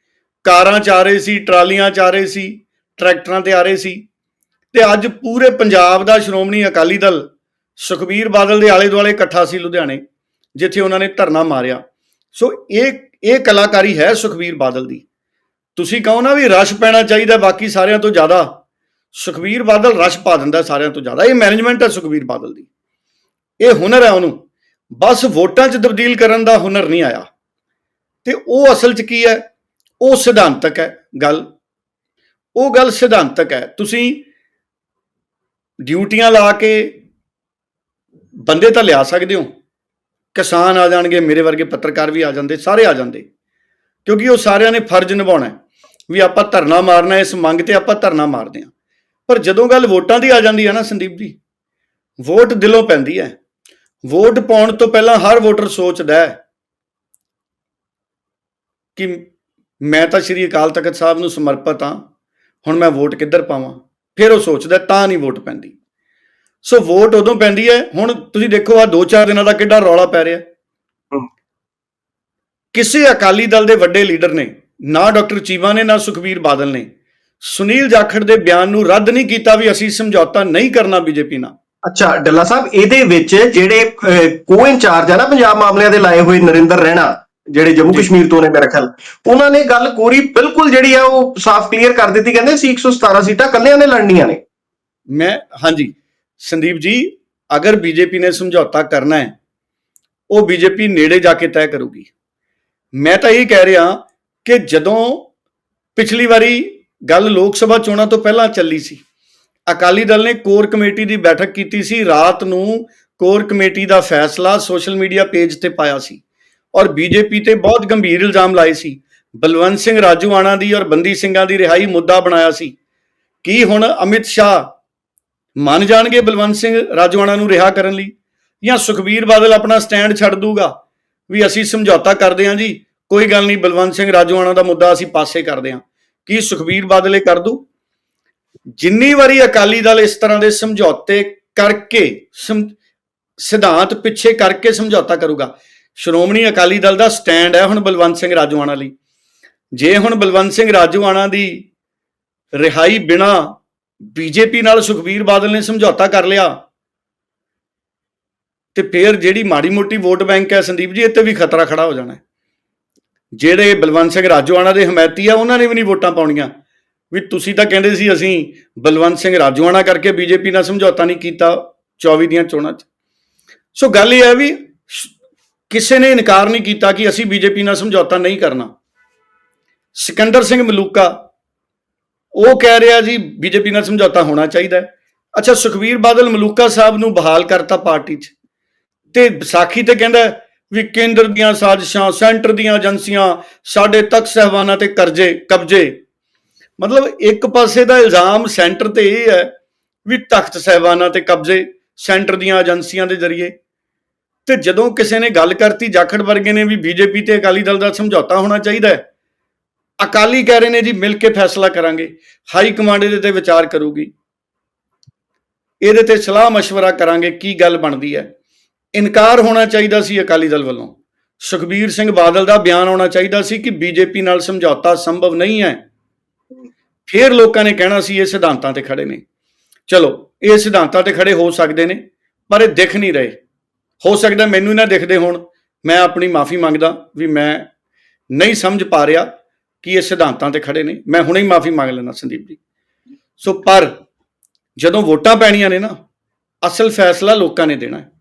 ਕਾਰਾਂ 'ਚ ਆ ਰਹੇ ਸੀ, ਟਰਾਲੀਆਂ 'ਚ ਆ ਰਹੇ ਸੀ, ਟਰੈਕਟਰਾਂ ਤੇ ਆ ਰਹੇ ਸੀ। ਤੇ ਅੱਜ ਪੂਰੇ ਪੰਜਾਬ ਦਾ ਸ਼੍ਰੋਮਣੀ ਅਕਾਲੀ ਦਲ ਸੁਖਬੀਰ ਬਾਦਲ ਦੇ ਆਲੇ ਦੁਆਲੇ ਇਕੱਠਾ ਸੀ ਲੁਧਿਆਣੇ, ਜਿੱਥੇ ਉਹਨਾਂ ਨੇ ਧਰਨਾ ਮਾਰਿਆ। ਸੋ ਇਹ ਇਹ ਕਲਾਕਾਰੀ ਹੈ ਸੁਖਬੀਰ ਬਾਦਲ ਦੀ। ਤੁਸੀਂ ਕਹੋ ਨਾ ਵੀ ਰਸ਼ ਪੈਣਾ ਚਾਹੀਦਾ, ਬਾਕੀ ਸਾਰਿਆਂ ਤੋਂ ਜ਼ਿਆਦਾ। ਸੁਖਬੀਰ ਬਾਦਲ ਰਸ਼ ਪਾ ਦਿੰਦਾ ਸਾਰਿਆਂ ਤੋਂ ਜ਼ਿਆਦਾ। ਇਹ ਮੈਨੇਜਮੈਂਟ ਹੈ ਸੁਖਬੀਰ ਬਾਦਲ ਦੀ। ਇਹ ਹੁਨਰ ਹੈ ਉਹਨੂੰ। ਬਸ ਵੋਟਾਂ 'ਚ ਤਬਦੀਲ ਕਰਨ ਦਾ ਹੁਨਰ ਨਹੀਂ ਆਇਆ। ਤੇ ਉਹ ਅਸਲ 'ਚ ਕੀ ਹੈ? ਉਹ ਸਿਧਾਂਤਕ ਹੈ ਗੱਲ। ਉਹ ਗੱਲ ਸਿਧਾਂਤਕ ਹੈ। ਤੁਸੀਂ ਡਿਊਟੀਆਂ ਲਾ ਕੇ ਬੰਦੇ ਤਾਂ ਲਿਆ ਸਕਦੇ ਹੋ। ਕਿਸਾਨ ਆ ਜਾਣਗੇ, ਮੇਰੇ ਵਰਗੇ ਪੱਤਰਕਾਰ ਵੀ ਆ ਜਾਂਦੇ, ਸਾਰੇ ਆ ਜਾਂਦੇ। ਕਿਉਂਕਿ ਉਹ ਸਾਰਿਆਂ ਨੇ ਫਰਜ਼ ਨਿਭਾਉਣਾ ਹੈ। ਵੀ ਆਪਾਂ ਧਰਨਾ ਮਾਰਨਾ ਇਸ ਮੰਗ ਤੇ ਆਪਾਂ ਧਰਨਾ ਮਾਰਦੇ ਹਾਂ। ਪਰ ਜਦੋਂ ਗੱਲ ਵੋਟਾਂ ਦੀ ਆ ਜਾਂਦੀ ਹੈ ਨਾ ਸੰਦੀਪ ਜੀ ਵੋਟ ਦਿਲੋਂ ਪੈਂਦੀ ਹੈ। ਵੋਟ ਪਾਉਣ ਤੋਂ ਪਹਿਲਾਂ ਹਰ ਵੋਟਰ ਸੋਚਦਾ ਹੈ ਕਿ ਮੈਂ ਤਾਂ ਸ਼੍ਰੀ ਅਕਾਲ ਤਖਤ ਸਾਹਿਬ ਨੂੰ ਸਮਰਪਿਤ ਹਾਂ ਹੁਣ ਮੈਂ ਵੋਟ ਕਿੱਧਰ ਪਾਵਾਂ? ਫਿਰ ਉਹ ਸੋਚਦਾ ਤਾਂ ਨਹੀਂ ਵੋਟ ਪੈਂਦੀ। ਸੋ ਵੋਟ ਉਦੋਂ ਪੈਂਦੀ ਹੈ ਹੁਣ ਤੁਸੀਂ ਦੇਖੋ ਆ 2-4 ਦਿਨਾਂ ਦਾ ਕਿੱਡਾ ਰੌਲਾ ਪੈ ਰਿਹਾ। ਕਿਸੇ ਅਕਾਲੀ ਦਲ ਦੇ ਵੱਡੇ ਲੀਡਰ ਨੇ ਨਾ ਡਾਕਟਰ ਚੀਮਾ ਨੇ ਨਾ ਸੁਖਬੀਰ ਬਾਦਲ ਨੇ। ਸੁਨੀਲ ਜਾਖੜ ਦੇ ਬਿਆਨ ਨੂੰ ਰੱਦ ਨਹੀਂ ਕੀਤਾ ਵੀ ਅਸੀਂ ਸਮਝੌਤਾ ਨਹੀਂ ਕਰਨਾ ਬੀਜੇਪੀ ਨਾਲ। ਅੱਛਾ ਡੱਲਾ ਸਾਹਿਬ ਇਹਦੇ ਵਿੱਚ ਜਿਹੜੇ ਕੋ ਇੰਚਾਰਜ ਆ ਨਾ ਪੰਜਾਬ ਮਾਮਲਿਆਂ ਦੇ ਲਾਏ ਹੋਏ ਨਰਿੰਦਰ ਰਹਿਣਾ ਜਿਹੜੇ ਜੰਮੂ। ਕਸ਼ਮੀਰ ਤੋਂ ਨੇ ਮੇਰੇ ਖਿਆਲ ਉਹਨਾਂ ਨੇ ਗੱਲ ਕੋਰੀ ਬਿਲਕੁਲ ਜਿਹੜੀ ਆ ਉਹ ਸਾਫ਼ ਕਲੀਅਰ ਕਰ ਦਿੱਤੀ ਕਹਿੰਦੇ ਸੀ 117 ਸੀਟਾਂ ਕੱਲਿਆਂ ਨੇ ਲੜਨੀਆਂ ਨੇ। ਮੈਂ ਹਾਂਜੀ। ਸੰਦੀਪ ਜੀ ਅਗਰ ਬੀਜੇਪੀ ਨੇ ਸਮਝੌਤਾ ਕਰਨਾ ਹੈ ਉਹ ਬੀਜੇਪੀ ਨੇੜੇ ਜਾ ਕੇ ਤੈਅ ਕਰੂਗੀ। ਮੈਂ ਤਾਂ ਇਹ ਕਹਿ ਰਿਹਾ ਕਿ ਜਦੋਂ ਪਿਛਲੀ ਵਾਰੀ ਗੱਲ ਲੋਕ ਸਭਾ ਚੋਣਾਂ ਤੋਂ ਪਹਿਲਾਂ ਚੱਲੀ ਸੀ, ਅਕਾਲੀ ਦਲ ਨੇ ਕੋਰ ਕਮੇਟੀ ਦੀ ਬੈਠਕ ਕੀਤੀ ਸੀ, ਰਾਤ ਨੂੰ ਕੋਰ ਕਮੇਟੀ ਦਾ ਫੈਸਲਾ ਸੋਸ਼ਲ ਮੀਡੀਆ ਪੇਜ ਤੇ ਪਾਇਆ ਸੀ ਔਰ ਬੀਜੇਪੀ ਤੇ ਬਹੁਤ ਗੰਭੀਰ ਇਲਜ਼ਾਮ ਲਾਏ ਸੀ। ਬਲਵੰਤ ਸਿੰਘ ਰਾਜੂਆਣਾ ਦੀ ਔਰ ਬੰਦੀ ਸਿੰਘਾਂ ਦੀ ਰਿਹਾਈ ਮੁੱਦਾ ਬਣਾਇਆ ਸੀ। ਕੀ ਹੁਣ ਅਮਿਤ ਸ਼ਾਹ ਮੰਨ ਜਾਣਗੇ ਬਲਵੰਤ ਸਿੰਘ ਰਾਜੂਆਣਾ ਨੂੰ ਰਿਹਾ ਕਰਨ ਲਈ ਜਾਂ ਸੁਖਬੀਰ ਬਾਦਲ ਆਪਣਾ ਸਟੈਂਡ ਛੱਡ ਦੂਗਾ? ਵੀ ਅਸੀਂ ਸਮਝੌਤਾ ਕਰਦੇ ਹਾਂ ਜੀ ਕੋਈ ਗੱਲ ਨਹੀਂ, ਬਲਵੰਤ ਸਿੰਘ ਰਾਜੋਆਣਾ ਦਾ ਮੁੱਦਾ ਅਸੀਂ ਪਾਸੇ ਕਰਦੇ ਹਾਂ। ਕੀ ਸੁਖਬੀਰ ਬਾਦਲ ਇਹ ਕਰ ਦੂ? ਜਿੰਨੀ ਵਾਰੀ ਅਕਾਲੀ ਦਲ ਇਸ ਤਰ੍ਹਾਂ ਦੇ ਸਮਝੌਤੇ ਕਰਕੇ ਸਮ- ਸਿਧਾਂਤ ਪਿੱਛੇ ਕਰਕੇ ਸਮਝੌਤਾ ਕਰੂਗਾ, ਸ਼੍ਰੋਮਣੀ ਅਕਾਲੀ ਦਲ ਦਾ ਸਟੈਂਡ ਹੈ ਹੁਣ ਬਲਵੰਤ ਸਿੰਘ ਰਾਜੋਆਣਾ ਲਈ। ਜੇ ਹੁਣ ਬਲਵੰਤ ਸਿੰਘ ਰਾਜੋਆਣਾ ਦੀ ਰਿਹਾਈ ਬਿਨਾ ਬੀਜੇਪੀ ਨਾਲ ਸੁਖਬੀਰ ਬਾਦਲ ਨੇ ਸਮਝੌਤਾ ਕਰ ਲਿਆ, ਤੇ ਫਿਰ ਜਿਹੜੀ ਮਾੜੀ ਮੋਟੀ ਵੋਟ ਬੈਂਕ ਹੈ ਸੰਦੀਪ ਜੀ ਇੱਥੇ ਵੀ ਖਤਰਾ ਖੜਾ ਹੋ ਜਾਣਾ ਜਿਹੜੇ ਬਲਵੰਤ ਸਿੰਘ ਰਾਜੋਆਣਾ ਦੇ ਹਮਾਇਤੀ ਆ, ਉਹਨਾਂ ਨੇ ਵੀ ਨਹੀਂ ਵੋਟਾਂ ਪਾਉਣੀਆਂ। ਵੀ ਤੁਸੀਂ ਤਾਂ ਕਹਿੰਦੇ ਸੀ ਅਸੀਂ ਬਲਵੰਤ ਸਿੰਘ ਰਾਜੋਆਣਾ ਕਰਕੇ ਬੀਜੇਪੀ ਨਾਲ ਸਮਝੌਤਾ ਨਹੀਂ ਕੀਤਾ 24 ਦੀਆਂ ਚੋਣਾਂ 'ਚ। ਸੋ ਗੱਲ ਇਹ ਹੈ ਵੀ ਕਿਸੇ ਨੇ ਇਨਕਾਰ ਨਹੀਂ ਕੀਤਾ ਕਿ ਅਸੀਂ ਬੀਜੇਪੀ ਨਾਲ ਸਮਝੌਤਾ ਨਹੀਂ ਕਰਨਾ। ਸਿਕੰਦਰ ਸਿੰਘ ਮਲੂਕਾ, ਉਹ ਕਹਿ ਰਿਹਾ ਜੀ ਬੀਜੇਪੀ ਨਾਲ ਸਮਝੌਤਾ ਹੋਣਾ ਚਾਹੀਦਾ ਹੈ। ਅੱਛਾ, ਸੁਖਵੀਰ ਬਾਦਲ ਮਲੂਕਾ ਸਾਹਿਬ ਨੂੰ ਬਹਾਲ ਕਰਤਾ ਪਾਰਟੀ 'ਚ। ਤੇ ਵਿਸਾਖੀ ਤੇ ਕਹਿੰਦਾ ਵੀ ਕੇਂਦਰ ਦੀਆਂ ਸਾਜ਼ਿਸ਼ਾਂ ਸੈਂਟਰ ਦੀਆਂ ਏਜੰਸੀਆਂ ਸਾਡੇ ਤੱਕ ਸਹਿਬਾਨਾਂ ਤੇ ਕਰਜ਼ੇ ਕਬਜ਼ੇ ਮਤਲਬ ਇੱਕ ਪਾਸੇ ਦਾ ਇਲਜ਼ਾਮ ਸੈਂਟਰ ਤੇ ਇਹ ਹੈ ਵੀ ਤਖਤ ਸਹਿਬਾਨਾਂ ਤੇ ਕਬਜ਼ੇ ਸੈਂਟਰ ਦੀਆਂ ਏਜੰਸੀਆਂ ਦੇ ਜ਼ਰੀਏ ਤੇ ਜਦੋਂ ਕਿਸੇ ਨੇ ਗੱਲ ਕਰਤੀ ਜਾਖੜ ਵਰਗੇ ਨੇ ਵੀ ਬੀਜੇਪੀ ਤੇ ਅਕਾਲੀ ਦਲ ਦਾ ਸਮਝੌਤਾ ਹੋਣਾ ਚਾਹੀਦਾ ਹੈ ਅਕਾਲੀ ਕਹਿ ਰਹੇ ਨੇ ਜੀ ਮਿਲ ਕੇ ਫੈਸਲਾ ਕਰਾਂਗੇ ਹਾਈ ਕਮਾਂਡ ਇਹਦੇ ਤੇ ਵਿਚਾਰ ਕਰੂਗੀ ਇਹਦੇ ਤੇ ਸਲਾਹ مشورہ ਕਰਾਂਗੇ ਕੀ ਗੱਲ ਬਣਦੀ ਹੈ ਇਨਕਾਰ ਹੋਣਾ ਚਾਹੀਦਾ ਸੀ ਅਕਾਲੀ ਦਲ ਵੱਲੋਂ। ਸੁਖਬੀਰ ਸਿੰਘ ਬਾਦਲ ਦਾ ਬਿਆਨ ਆਉਣਾ ਚਾਹੀਦਾ ਸੀ ਕਿ ਬੀਜੇਪੀ ਨਾਲ ਸਮਝੌਤਾ ਸੰਭਵ ਨਹੀਂ ਹੈ। ਫਿਰ ਲੋਕਾਂ ਨੇ ਕਹਿਣਾ ਸੀ ਇਹ ਸਿਧਾਂਤਾਂ ਤੇ ਖੜੇ ਨੇ। ਚਲੋ, ਇਹ ਸਿਧਾਂਤਾਂ ਤੇ ਖੜੇ ਹੋ ਸਕਦੇ ਨੇ, ਪਰ ਇਹ ਦਿਖ ਨਹੀਂ ਰਹੇ। ਹੋ ਸਕਦਾ ਮੈਨੂੰ ਹੀ ਨਾ ਦਿਖਦੇ ਹੋਣ। ਮੈਂ ਆਪਣੀ ਮਾਫੀ ਮੰਗਦਾ ਵੀ ਮੈਂ ਨਹੀਂ ਸਮਝ ਪਾ ਰਿਹਾ ਕਿ ਇਹ ਸਿਧਾਂਤਾਂ ਤੇ ਖੜੇ ਨੇ। ਮੈਂ ਹੁਣੇ ਹੀ ਮਾਫੀ ਮੰਗ ਲੈਣਾ ਸੰਦੀਪ ਜੀ। ਸੋ ਪਰ ਜਦੋਂ ਵੋਟਾਂ ਪੈਣੀਆਂ ਨੇ ਨਾ, ਅਸਲ ਫੈਸਲਾ ਲੋਕਾਂ ਨੇ ਦੇਣਾ ਹੈ।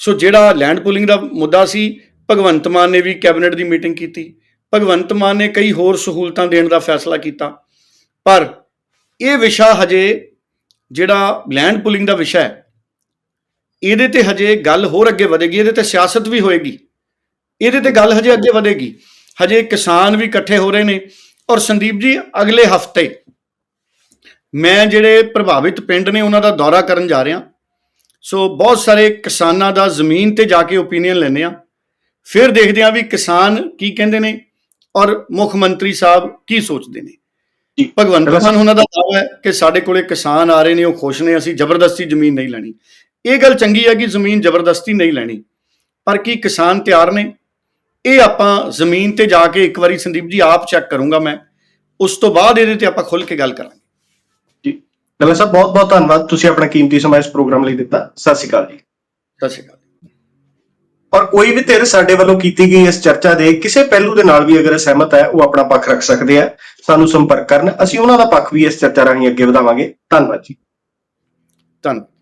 ਸੋ ਜਿਹੜਾ ਲੈਂਡ ਪੂਲਿੰਗ ਦਾ ਮੁੱਦਾ ਸੀ, ਭਗਵੰਤ ਮਾਨ ਨੇ ਵੀ ਕੈਬਨਿਟ ਦੀ ਮੀਟਿੰਗ ਕੀਤੀ। ਭਗਵੰਤ ਮਾਨ ਨੇ ਕਈ ਹੋਰ ਸਹੂਲਤਾਂ ਦੇਣ ਦਾ ਫੈਸਲਾ ਕੀਤਾ। ਪਰ ਇਹ ਵਿਸ਼ਾ ਹਜੇ ਜਿਹੜਾ ਲੈਂਡ ਪੂਲਿੰਗ ਦਾ ਵਿਸ਼ਾ ਹੈ, ਇਹਦੇ ਤੇ ਹਜੇ ਗੱਲ ਹੋਰ ਅੱਗੇ ਵਧੇਗੀ, ਇਹਦੇ ਤੇ ਸਿਆਸਤ ਵੀ ਹੋਏਗੀ। ਇਹਦੇ ਤੇ ਗੱਲ ਹਜੇ ਅੱਗੇ ਵਧੇਗੀ। ਹਜੇ ਕਿਸਾਨ ਵੀ ਇਕੱਠੇ ਹੋ ਰਹੇ ਨੇ। ਔਰ ਸੰਦੀਪ ਜੀ, ਅਗਲੇ ਹਫ਼ਤੇ ਮੈਂ ਜਿਹੜੇ ਪ੍ਰਭਾਵਿਤ ਪਿੰਡ ਨੇ ਉਹਨਾਂ ਦਾ ਦੌਰਾ ਕਰਨ ਜਾ ਰਿਹਾ। ਸੋ ਬਹੁਤ ਸਾਰੇ ਕਿਸਾਨਾਂ ਦਾ ਜ਼ਮੀਨ ਤੇ ਜਾ ਕੇ ਓਪੀਨੀਅਨ ਲੈਣੇ ਆ ਫਿਰ ਦੇਖਦੇ ਆ ਵੀ ਕਿਸਾਨ ਕੀ ਕਹਿੰਦੇ ਨੇ ਔਰ ਮੁੱਖ ਮੰਤਰੀ ਸਾਹਿਬ ਕੀ ਸੋਚਦੇ ਨੇ। ਭਗਵੰਤ ਮਾਨ ਉਹਨਾਂ ਦਾ ਦਾਅਵਾ ਹੈ ਕਿ ਸਾਡੇ ਕੋਲੇ ਕਿਸਾਨ ਆ ਰਹੇ ਨੇ ਉਹ ਖੁਸ਼ ਨੇ ਅਸੀਂ ਜ਼ਬਰਦਸਤੀ ਜ਼ਮੀਨ ਨਹੀਂ ਲੈਣੀ। ਇਹ ਗੱਲ ਚੰਗੀ ਹੈ ਕਿ ਜ਼ਮੀਨ ਜ਼ਬਰਦਸਤੀ ਨਹੀਂ ਲੈਣੀ ਪਰ ਕੀ ਕਿਸਾਨ ਤਿਆਰ ਨੇ? ਇਹ ਆਪਾਂ ਜ਼ਮੀਨ ਤੇ ਜਾ ਕੇ ਇੱਕ ਵਾਰੀ ਸੰਦੀਪ ਜੀ ਆਪ ਚੈੱਕ ਕਰੂੰਗਾ ਮੈਂ ਉਸ ਤੋਂ ਬਾਅਦ ਇਹਦੇ ਤੇ ਆਪਾਂ ਖੁੱਲ ਕੇ ਗੱਲ ਕਰਾਂਗੇ। ਡੱਲਾ ਸਾਹਿਬ ਬਹੁਤ ਬਹੁਤ ਧੰਨਵਾਦ। ਤੁਸੀਂ ਆਪਣਾ ਕੀਮਤੀ ਸਮਾਂ ਇਸ ਪ੍ਰੋਗਰਾਮ ਲਈ ਦਿੱਤਾ। ਸਤਿ ਸ਼੍ਰੀ ਅਕਾਲ ਜੀ। ਸਤਿ ਸ਼੍ਰੀ ਅਕਾਲ। ਔਰ ਕੋਈ ਵੀ ਧਿਰ ਸਾਡੇ ਵੱਲੋਂ ਕੀਤੀ ਗਈ ਇਸ ਚਰਚਾ ਦੇ ਕਿਸੇ ਪਹਿਲੂ ਦੇ ਨਾਲ ਵੀ ਅਗਰ ਸਹਿਮਤ ਹੈ ਉਹ ਆਪਣਾ ਪੱਖ ਰੱਖ ਸਕਦੇ ਆ ਸਾਨੂੰ ਸੰਪਰਕ ਕਰਨ। ਅਸੀਂ ਉਹਨਾਂ ਦਾ ਪੱਖ ਵੀ ਇਸ ਚਰਚਾ ਰਾਹੀਂ ਅੱਗੇ ਵਧਾਵਾਂਗੇ। ਧੰਨਵਾਦ ਜੀ। ਧੰਨਵਾਦ।